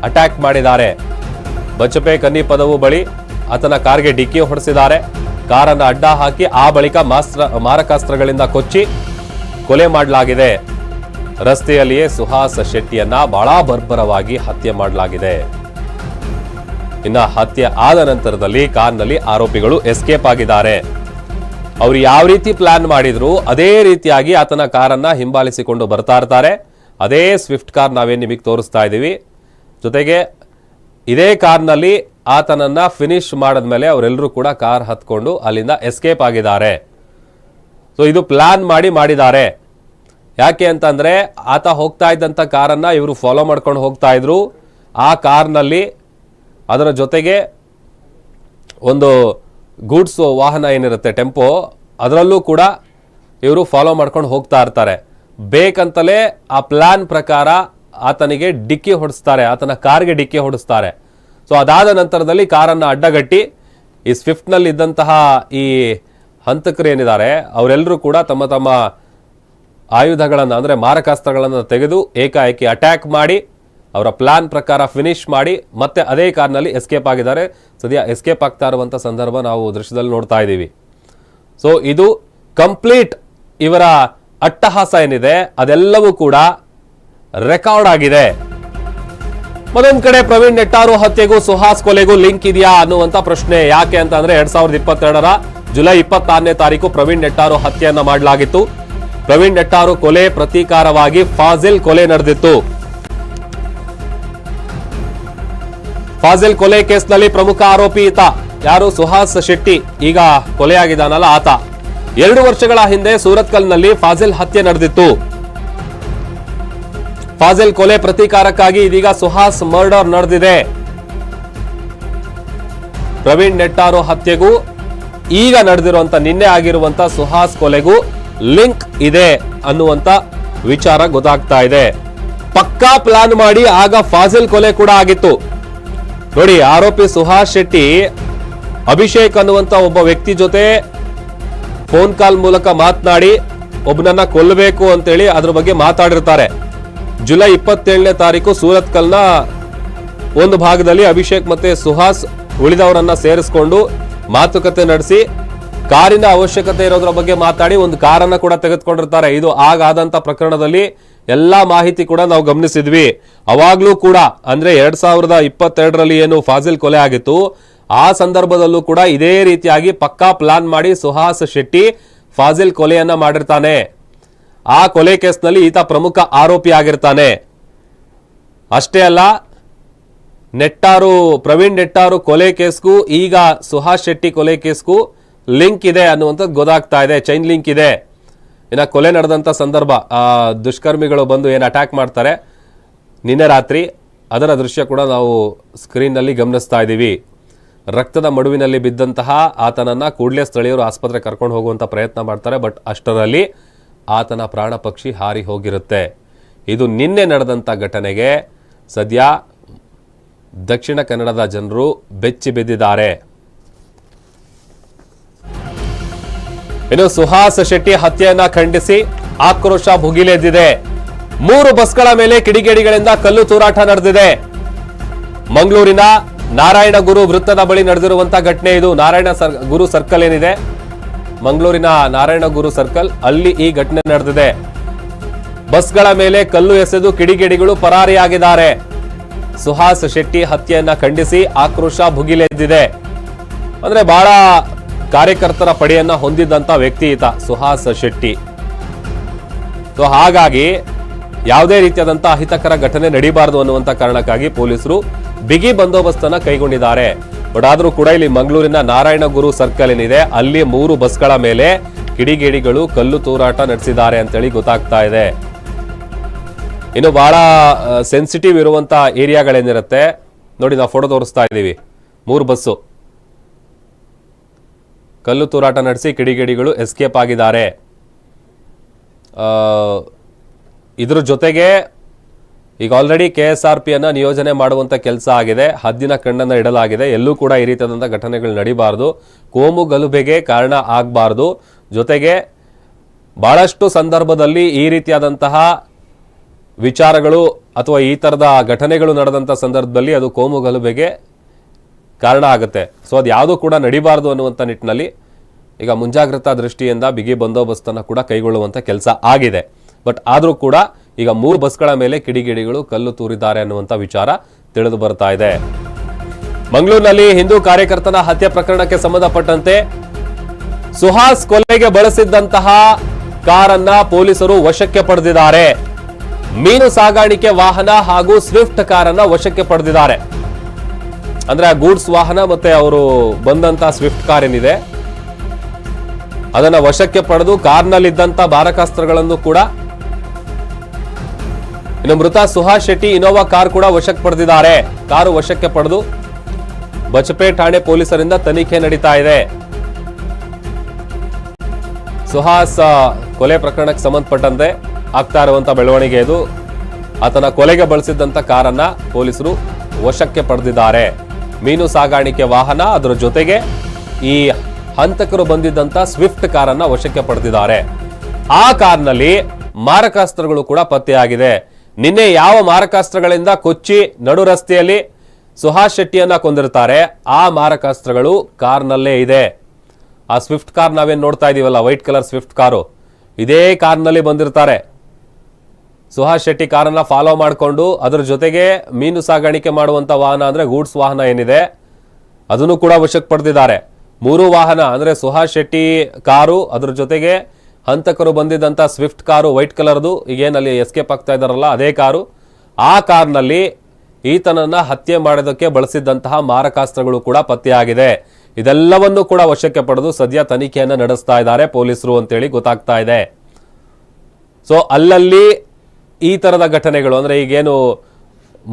Speaker 1: ಅಟ್ಯಾಕ್ ಮಾಡಿದ್ದಾರೆ. ಬಚಪೆ ಕನ್ನಿಪದವು ಬಳಿ ಆತನ ಕಾರ್ಗೆ ಡಿಕ್ಕಿ ಹೊಡೆಸಿದ್ದಾರೆ. ಕಾರನ್ನು ಅಡ್ಡ ಹಾಕಿ ಆ ಬಳಿಕ ಮಾಸ್ತ್ರ, ಮಾರಕಾಸ್ತ್ರಗಳಿಂದ ಕೊಚ್ಚಿ ಕೊಲೆ ಮಾಡಲಾಗಿದೆ. ರಸ್ತೆಯಲ್ಲಿಯೇ ಸುಹಾಸ್ ಶೆಟ್ಟಿಯನ್ನ ಬಹಳ ಬರ್ಬರವಾಗಿ ಹತ್ಯೆ ಮಾಡಲಾಗಿದೆ. ಇನ್ನ ಹತ್ಯೆ ಆದ ನಂತರದಲ್ಲಿ ಕಾರ್ನಲ್ಲಿ ಆರೋಪಿಗಳು ಎಸ್ಕೇಪ್ ಆಗಿದ್ದಾರೆ. ಅವರು ಯಾವ ರೀತಿ ಪ್ಲಾನ್ ಮಾಡಿದ್ರು, ಅದೇ ರೀತಿಯಾಗಿ ಆತನ ಕಾರನ್ನ ಹಿಂಬಾಲಿಸಿಕೊಂಡು ಬರ್ತಾ ಇರ್ತಾರೆ. ಅದೇ ಸ್ವಿಫ್ಟ್ ಕಾರ್ ನಾವೇನು ನಿಮಗೆ ತೋರಿಸ್ತಾ ಇದ್ದೀವಿ ಜೊತೆಗೆ ಇದೇ ಕಾರ್ನಲ್ಲಿ ಆತನನ್ನ ಫಿನಿಶ್ ಮಾಡಿದ್ಮೇಲೆ ಅವರೆಲ್ಲರೂ ಕೂಡ ಕಾರ್ ಹತ್ಕೊಂಡು ಅಲ್ಲಿಂದ ಎಸ್ಕೇಪ್ ಆಗಿದ್ದಾರೆ. ಸೊ ಇದು ಪ್ಲಾನ್ ಮಾಡಿ ಮಾಡಿದ್ದಾರೆ. ಯಾಕೆ ಅಂತಂದ್ರೆ ಆತ ಹೋಗ್ತಾ ಇದ್ದಂಥ ಕಾರನ್ನ ಇವರು ಫಾಲೋ ಮಾಡ್ಕೊಂಡು ಹೋಗ್ತಾ ಇದ್ರು. ಆ ಕಾರ್ನಲ್ಲಿ ಅದರ ಜೊತೆಗೆ ಒಂದು ಗೂಡ್ಸ್ ವಾಹನ ಏನಿರುತ್ತೆ, ಟೆಂಪೋ, ಅದರಲ್ಲೂ ಕೂಡ ಇವರು ಫಾಲೋ ಮಾಡ್ಕೊಂಡು ಹೋಗ್ತಾ ಇರ್ತಾರೆ. ಬೇಕಂತಲೇ ಆ ಪ್ಲಾನ್ ಪ್ರಕಾರ ಆತನಿಗೆ ಡಿಕ್ಕಿ ಹೊಡಿಸ್ತಾರೆ, ಆತನ ಕಾರ್ಗೆ ಡಿಕ್ಕಿ ಹೊಡಿಸ್ತಾರೆ. ಸೊ ಅದಾದ ನಂತರದಲ್ಲಿ ಕಾರನ್ನು ಅಡ್ಡಗಟ್ಟಿ, ಈ ಸ್ವಿಫ್ಟ್ನಲ್ಲಿ ಇದ್ದಂತಹ ಈ ಹಂತಕರು ಏನಿದ್ದಾರೆ, ಅವರೆಲ್ಲರೂ ಕೂಡ ತಮ್ಮ ತಮ್ಮ ಆಯುಧಗಳನ್ನು, ಅಂದರೆ ಮಾರಕಾಸ್ತ್ರಗಳನ್ನು ತೆಗೆದು ಏಕಾಏಕಿ ಅಟ್ಯಾಕ್ ಮಾಡಿ, ಅವರ ಪ್ಲಾನ್ ಪ್ರಕಾರ ಫಿನಿಶ್ ಮಾಡಿ, ಮತ್ತೆ ಅದೇ ಕಾರ್ನಲ್ಲಿ ಎಸ್ಕೇಪ್ ಆಗಿದ್ದಾರೆ. ಸದ್ಯ ಎಸ್ಕೇಪ್ ಆಗ್ತಾ ಇರುವಂಥ ಸಂದರ್ಭ ನಾವು ದೃಶ್ಯದಲ್ಲಿ ನೋಡ್ತಾ ಇದ್ದೀವಿ. ಸೊ ಇದು ಕಂಪ್ಲೀಟ್ ಇವರ ಅಟ್ಟಹಾಸ ಏನಿದೆ, ಅದೆಲ್ಲವೂ ಕೂಡ ರೆಕಾರ್ಡ್ ಆಗಿದೆ. ಮತ್ತೊಂದ್ ಕಡೆ ಪ್ರವೀಣ್ ನೆಟ್ಟಾರು ಹತ್ಯೆಗೂ ಸುಹಾಸ್ ಕೊಲೆಗೂ ಲಿಂಕ್ ಇದೆಯಾ ಅನ್ನುವಂತ ಪ್ರಶ್ನೆ ಯಾಕೆ ಅಂತ ಅಂದ್ರೆ ಎರಡ್ ಸಾವಿರದ ಇಪ್ಪತ್ತೆರಡರ ಜುಲೈ ಇಪ್ಪತ್ತಾರನೇ ತಾರೀಕು ಪ್ರವೀಣ್ ನೆಟ್ಟಾರು ಹತ್ಯೆಯನ್ನ ಮಾಡಲಾಗಿತ್ತು. ಪ್ರವೀಣ್ ನೆಟ್ಟಾರು ಕೊಲೆ ಪ್ರತೀಕಾರವಾಗಿ ಫಾಜಿಲ್ ಕೊಲೆ ನಡೆದಿತ್ತು. ಫಾಜಿಲ್ ಕೊಲೆ ಕೇಸ್ನಲ್ಲಿ ಪ್ರಮುಖ ಆರೋಪಿ ಈತ. ಯಾರು? ಸುಹಾಸ್ ಶೆಟ್ಟಿ. ಈಗ ಕೊಲೆಯಾಗಿದ್ದಾನಲ್ಲ ಆತ. ಎರಡು ವರ್ಷಗಳ ಹಿಂದೆ ಸೂರತ್ಕಲ್ನಲ್ಲಿ ಫಾಜಿಲ್ ಹತ್ಯೆ ನಡೆದಿತ್ತು. ಫಾಜಿಲ್ ಕೊಲೆ ಪ್ರತೀಕಾರಕ್ಕಾಗಿ ಇದೀಗ ಸುಹಾಸ್ ಮರ್ಡರ್ ನಡೆದಿದೆ. ಪ್ರವೀಣ್ ನೆಟ್ಟಾರು ಹತ್ಯೆಗೂ ಈಗ ನಡೆದಿರುವಂತ ನಿನ್ನೆ ಆಗಿರುವಂತ ಸುಹಾಸ್ ಕೊಲೆಗೂ ಲಿಂಕ್ ಇದೆ ಅನ್ನುವಂತ ವಿಚಾರ ಗೊತ್ತಾಗ್ತಾ ಇದೆ. ಪಕ್ಕಾ ಪ್ಲಾನ್ ಮಾಡಿ ಆಗ ಫಾಜಿಲ್ ಕೊಲೆ ಕೂಡ ಆಗಿತ್ತು. ನೋಡಿ, ಆರೋಪಿ ಸುಹಾಸ್ ಶೆಟ್ಟಿ, ಅಭಿಷೇಕ್ ಅನ್ನುವಂತ ಒಬ್ಬ ವ್ಯಕ್ತಿ ಜೊತೆ ಫೋನ್ ಕಾಲ್ ಮೂಲಕ ಮಾತನಾಡಿ ಒಬ್ಬನನ್ನ ಕೊಲ್ಲಬೇಕು ಅಂತೇಳಿ ಅದ್ರ ಬಗ್ಗೆ ಮಾತಾಡಿರ್ತಾರೆ. ಜುಲೈ ಇಪ್ಪತ್ತೇಳನೇ ತಾರೀಕು ಸೂರತ್ಕಲ್ನ ಒಂದು ಭಾಗದಲ್ಲಿ ಅಭಿಷೇಕ್ ಮತ್ತೆ ಸುಹಾಸ್ ಉಳಿದವರನ್ನ ಸೇರಿಸ್ಕೊಂಡು ಮಾತುಕತೆ ನಡೆಸಿ, ಕಾರಿನ ಅವಶ್ಯಕತೆ ಇರೋದ್ರ ಬಗ್ಗೆ ಮಾತಾಡಿ ಒಂದು ಕಾರನ್ನ ಕೂಡ ತೆಗೆದುಕೊಂಡಿರ್ತಾರೆ. ಇದು ಆಗಾದಂತ ಪ್ರಕರಣದಲ್ಲಿ ಎಲ್ಲಾ ಮಾಹಿತಿ ಕೂಡ ನಾವು ಗಮನಿಸಿದ್ವಿ. ಅವಾಗ್ಲೂ ಕೂಡ ಅಂದ್ರೆ ಎರಡ್ ಸಾವಿರದ ಇಪ್ಪತ್ತೆರಡರಲ್ಲಿ ಏನು ಫಾಜಿಲ್ ಕೊಲೆ ಆಗಿತ್ತು. ಆ ಸಂದರ್ಭದಲ್ಲೂ ಕೂಡ ಇದೇ ರೀತಿಯಾಗಿ ಪಕ್ಕಾ ಪ್ಲಾನ್ ಮಾಡಿ ಸುಹಾಸ್ ಶೆಟ್ಟಿ ಫಾಜಿಲ್ ಕೊಲೆಯನ್ನ ಮಾಡಿರ್ತಾನೆ. ಆ ಕೊಲೆ ಕೇಸ್ನಲ್ಲಿ ಈತ ಪ್ರಮುಖ ಆರೋಪಿ ಆಗಿರ್ತಾನೆ. ಅಷ್ಟೇ ಅಲ್ಲ, ನೆಟ್ಟಾರು, ಪ್ರವೀಣ್ ನೆಟ್ಟಾರು ಕೊಲೆ ಕೇಸ್ಗೂ, ಈಗ ಸುಹಾಸ್ ಶೆಟ್ಟಿ ಕೊಲೆ ಕೇಸ್ಗೂ ಲಿಂಕ್ ಇದೆ ಅನ್ನುವಂಥದ್ದು ಗೊತ್ತಾಗ್ತಾ ಇದೆ, ಚೈನ್ ಲಿಂಕ್ ಇದೆ. ಇನ್ನು ಕೊಲೆ ನಡೆದಂಥ ಸಂದರ್ಭ ದುಷ್ಕರ್ಮಿಗಳು ಬಂದು ಏನು ಅಟ್ಯಾಕ್ ಮಾಡ್ತಾರೆ. ನಿನ್ನೆ ರಾತ್ರಿ ಅದರ ದೃಶ್ಯ ಕೂಡ ನಾವು ಸ್ಕ್ರೀನ್ನಲ್ಲಿ ಗಮನಿಸ್ತಾ ಇದ್ದೀವಿ. ರಕ್ತದ ಮಡುವಿನಲ್ಲಿ ಬಿದ್ದಂತಹ ಆತನನ್ನು ಕೂಡಲೇ ಸ್ಥಳೀಯರು ಆಸ್ಪತ್ರೆಗೆ ಕರ್ಕೊಂಡು ಹೋಗುವಂಥ ಪ್ರಯತ್ನ ಮಾಡ್ತಾರೆ, ಬಟ್ ಅಷ್ಟರಲ್ಲಿ ಆತನ ಪ್ರಾಣ ಪಕ್ಷಿ ಹಾರಿ ಹೋಗಿರುತ್ತೆ. ಇದು ನಿನ್ನೆ ನಡೆದಂಥ ಘಟನೆಗೆ ಸದ್ಯ ದಕ್ಷಿಣ ಕನ್ನಡದ ಜನರು ಬೆಚ್ಚಿ ಬಿದ್ದಿದ್ದಾರೆ. ಇನ್ನು ಸುಹಾಸ್ ಶೆಟ್ಟಿ ಹತ್ಯೆಯನ್ನ ಖಂಡಿಸಿ ಆಕ್ರೋಶ ಭುಗಿಲೆದ್ದಿದೆ. ಮೂರು ಬಸ್ಗಳ ಮೇಲೆ ಕಿಡಿಗೇಡಿಗಳಿಂದ ಕಲ್ಲು ತೂರಾಟ ನಡೆದಿದೆ. ಮಂಗಳೂರಿನ ನಾರಾಯಣ ಗುರು ವೃತ್ತದ ಬಳಿ ನಡೆದಿರುವಂತಹ ಘಟನೆ. ಇದು ನಾರಾಯಣ ಗುರು ಸರ್ಕಲ್ ಏನಿದೆ? ಮಂಗಳೂರಿನ ನಾರಾಯಣ ಗುರು ಸರ್ಕಲ್ ಅಲ್ಲಿ ಈ ಘಟನೆ ನಡೆದಿದೆ. ಬಸ್ಗಳ ಮೇಲೆ ಕಲ್ಲು ಎಸೆದು ಕಿಡಿಗೇಡಿಗಳು ಪರಾರಿಯಾಗಿದ್ದಾರೆ. ಸುಹಾಸ್ ಶೆಟ್ಟಿ ಹತ್ಯೆಯನ್ನ ಖಂಡಿಸಿ ಆಕ್ರೋಶ ಭುಗಿಲೆದ್ದಿದೆ. ಅಂದ್ರೆ ಬಹಳ ಕಾರ್ಯಕರ್ತರ ಪಡೆಯನ್ನ ಹೊಂದಿದ್ದಂತ ವ್ಯಕ್ತಿ ಈತ, ಸುಹಾಸ್ ಶೆಟ್ಟಿ. ಸೊ ಹಾಗಾಗಿ ಯಾವುದೇ ರೀತಿಯಾದಂತಹ ಅಹಿತಕರ ಘಟನೆ ನಡೀಬಾರದು ಅನ್ನುವಂತ ಕಾರಣಕ್ಕಾಗಿ ಪೊಲೀಸರು ಬಿಗಿ ಬಂದೋಬಸ್ತನ್ನ ಕೈಗೊಂಡಿದ್ದಾರೆ. ಬಟ್ ಆದರೂ ಕೂಡ ಇಲ್ಲಿ ಮಂಗಳೂರಿನ ನಾರಾಯಣ ಗುರು ಸರ್ಕಲ್ ಏನಿದೆ, ಅಲ್ಲಿ ಮೂರು ಬಸ್ಗಳ ಮೇಲೆ ಕಿಡಿಗೇಡಿಗಳು ಕಲ್ಲು ತೂರಾಟ ನಡೆಸಿದ್ದಾರೆ ಅಂತೇಳಿ ಗೊತ್ತಾಗ್ತಾ ಇದೆ. ಇನ್ನು ಬಹಳ ಸೆನ್ಸಿಟಿವ್ ಇರುವಂತ ಏರಿಯಾಗಳೇನಿರುತ್ತೆ, ನೋಡಿ ನಾವು ಫೋಟೋ ತೋರಿಸ್ತಾ ಇದ್ದೀವಿ. ಮೂರು ಬಸ್ಸು ಕಲ್ಲು ತೂರಾಟ ನಡೆಸಿ ಕಿಡಿಗೇಡಿಗಳು ಎಸ್ಕೇಪ್ ಆಗಿದ್ದಾರೆ. ಇದ್ರ ಜೊತೆಗೆ ಈಗ ಆಲ್ರೆಡಿ ಕೆ ಎಸ್ ಆರ್ ಪಿಯನ್ನು ನಿಯೋಜನೆ ಮಾಡುವಂಥ ಕೆಲಸ ಆಗಿದೆ. ಹದ್ದಿನ ಕಣ್ಣನ್ನು ಇಡಲಾಗಿದೆ. ಎಲ್ಲೂ ಕೂಡ ಈ ರೀತಿಯಾದಂಥ ಘಟನೆಗಳು ನಡಿಬಾರ್ದು. ಕೋಮು ಗಲಭೆಗೆ ಕಾರಣ ಆಗಬಾರ್ದು. ಜೊತೆಗೆ ಬಹಳಷ್ಟು ಸಂದರ್ಭದಲ್ಲಿ ಈ ರೀತಿಯಾದಂತಹ ವಿಚಾರಗಳು ಅಥವಾ ಈ ಥರದ ಘಟನೆಗಳು ನಡೆದಂಥ ಸಂದರ್ಭದಲ್ಲಿ ಅದು ಕೋಮು ಗಲಭೆಗೆ ಕಾರಣ ಆಗುತ್ತೆ. ಸೊ ಅದು ಯಾವುದೂ ಕೂಡ ನಡಿಬಾರ್ದು ಅನ್ನುವಂಥ ನಿಟ್ಟಿನಲ್ಲಿ ಈಗ ಮುಂಜಾಗ್ರತಾ ದೃಷ್ಟಿಯಿಂದ ಬಿಗಿ ಬಂದೋಬಸ್ತನ್ನು ಕೂಡ ಕೈಗೊಳ್ಳುವಂಥ ಕೆಲಸ ಆಗಿದೆ. ಬಟ್ ಆದರೂ ಕೂಡ ಈಗ ಮೂರು ಬಸ್ಗಳ ಮೇಲೆ ಕಿಡಿಗಿಡಿಗಳು ಕಲ್ಲು ತೂರಿದ್ದಾರೆ ಅನ್ನುವಂಥ ವಿಚಾರ ತಿಳಿದು ಬರ್ತಾ ಇದೆ. ಮಂಗಳೂರಿನಲ್ಲಿ ಹಿಂದೂ ಕಾರ್ಯಕರ್ತನ ಹತ್ಯೆ ಪ್ರಕರಣಕ್ಕೆ ಸಂಬಂಧಪಟ್ಟಂತೆ ಸುಹಾಸ್ ಕೊಲೆಗೆ ಬಳಸಿದ್ದಂತಹ ಕಾರನ್ನ ಪೊಲೀಸರು ವಶಕ್ಕೆ ಪಡೆದಿದ್ದಾರೆ. ಮೀನು ಸಾಗಾಣಿಕೆ ವಾಹನ ಹಾಗೂ ಸ್ವಿಫ್ಟ್ ಕಾರನ್ನ ವಶಕ್ಕೆ ಪಡೆದಿದ್ದಾರೆ. ಅಂದ್ರೆ ಆ ಗೂಡ್ಸ್ ವಾಹನ ಮತ್ತೆ ಅವರು ಬಂದಂತ ಸ್ವಿಫ್ಟ್ ಕಾರ್ ಏನಿದೆ, ಅದನ್ನ ವಶಕ್ಕೆ ಪಡೆದು ಕಾರ್ನಲ್ಲಿದ್ದಂತ ಬಾರಕಾಸ್ತ್ರಗಳನ್ನು ಕೂಡ ಇನ್ನು ಮೃತ ಸುಹಾಸ್ ಶೆಟ್ಟಿ ಇನೋವಾ ಕಾರ್ ಕೂಡ ವಶಕ್ಕೆ ಪಡೆದಿದ್ದಾರೆ. ಕಾರು ವಶಕ್ಕೆ ಪಡೆದು ಬಚಪೆ ಠಾಣೆ ಪೊಲೀಸರಿಂದ ತನಿಖೆ ನಡೀತಾ ಇದೆ. ಸುಹಾಸ್ ಕೊಲೆ ಪ್ರಕರಣಕ್ಕೆ ಸಂಬಂಧಪಟ್ಟಂತೆ ಆಗ್ತಾ ಇರುವಂತ ಬೆಳವಣಿಗೆ ಇದು. ಆತನ ಕೊಲೆಗೆ ಬಳಸಿದ್ದಂತ ಕಾರನ್ನ ಪೊಲೀಸರು ವಶಕ್ಕೆ ಪಡೆದಿದ್ದಾರೆ. ಮೀನು ಸಾಗಾಣಿಕೆ ವಾಹನ, ಅದರ ಜೊತೆಗೆ ಈ ಹಂತಕರು ಬಂದಿದ್ದಂತ ಸ್ವಿಫ್ಟ್ ಕಾರನ್ನ ವಶಕ್ಕೆ ಪಡೆದಿದ್ದಾರೆ. ಆ ಕಾರ್ನಲ್ಲಿ ಮಾರಕಾಸ್ತ್ರಗಳು ಕೂಡ ಪತ್ತೆಯಾಗಿದೆ. ನಿನ್ನೆ ಯಾವ ಮಾರಕಾಸ್ತ್ರಗಳಿಂದ ಕೊಚ್ಚಿ ನಡು ರಸ್ತೆಯಲ್ಲಿ ಸುಹಾಸ್ ಶೆಟ್ಟಿಯನ್ನ ಕೊಂದಿರ್ತಾರೆ ಆ ಮಾರಕಾಸ್ತ್ರಗಳು ಕಾರ್ನಲ್ಲೇ ಇದೆ. ಆ ಸ್ವಿಫ್ಟ್ ಕಾರ್ ನಾವೇನು ನೋಡ್ತಾ ಇದ್ದೀವಲ್ಲ ವೈಟ್ ಕಲರ್ ಸ್ವಿಫ್ಟ್ ಕಾರು ಇದೇ ಕಾರ್ನಲ್ಲಿ ಬಂದಿರ್ತಾರೆ ಸುಹಾಸ್ ಶೆಟ್ಟಿ ಕಾರನ್ನ ಫಾಲೋ ಮಾಡಿಕೊಂಡು ಅದರ ಜೊತೆಗೆ ಮೀನು ಸಾಗಾಣಿಕೆ ಮಾಡುವಂತ ವಾಹನ ಅಂದ್ರೆ ಗೂಡ್ಸ್ ವಾಹನ ಏನಿದೆ, ಅದನ್ನು ಕೂಡ ವಶಕ್ಕೆ ಪಡೆದಿದ್ದಾರೆ. ಮೂರು ವಾಹನ ಅಂದ್ರೆ ಸುಹಾಸ್ ಶೆಟ್ಟಿ ಕಾರು, ಅದರ ಜೊತೆಗೆ ಹಂತಕರು ಬಂದಿದ್ದಂಥ ಸ್ವಿಫ್ಟ್ ಕಾರು ವೈಟ್ ಕಲರ್ದು ಈಗೇನಲ್ಲಿ ಎಸ್ಕೇಪ್ ಆಗ್ತಾ ಇದ್ದಾರಲ್ಲ, ಅದೇ ಕಾರು. ಆ ಕಾರ್ನಲ್ಲಿ ಈತನನ್ನು ಹತ್ಯೆ ಮಾಡೋದಕ್ಕೆ ಬಳಸಿದ್ದಂತಹ ಮಾರಕಾಸ್ತ್ರಗಳು ಕೂಡ ಪತ್ತೆಯಾಗಿದೆ. ಇದೆಲ್ಲವನ್ನು ಕೂಡ ವಶಕ್ಕೆ ಪಡೆದು ಸದ್ಯ ತನಿಖೆಯನ್ನು ನಡೆಸ್ತಾ ಇದ್ದಾರೆ ಪೊಲೀಸರು ಅಂತೇಳಿ ಗೊತ್ತಾಗ್ತಾ ಇದೆ. ಸೊ ಅಲ್ಲಲ್ಲಿ ಈ ಥರದ ಘಟನೆಗಳು, ಅಂದರೆ ಈಗೇನು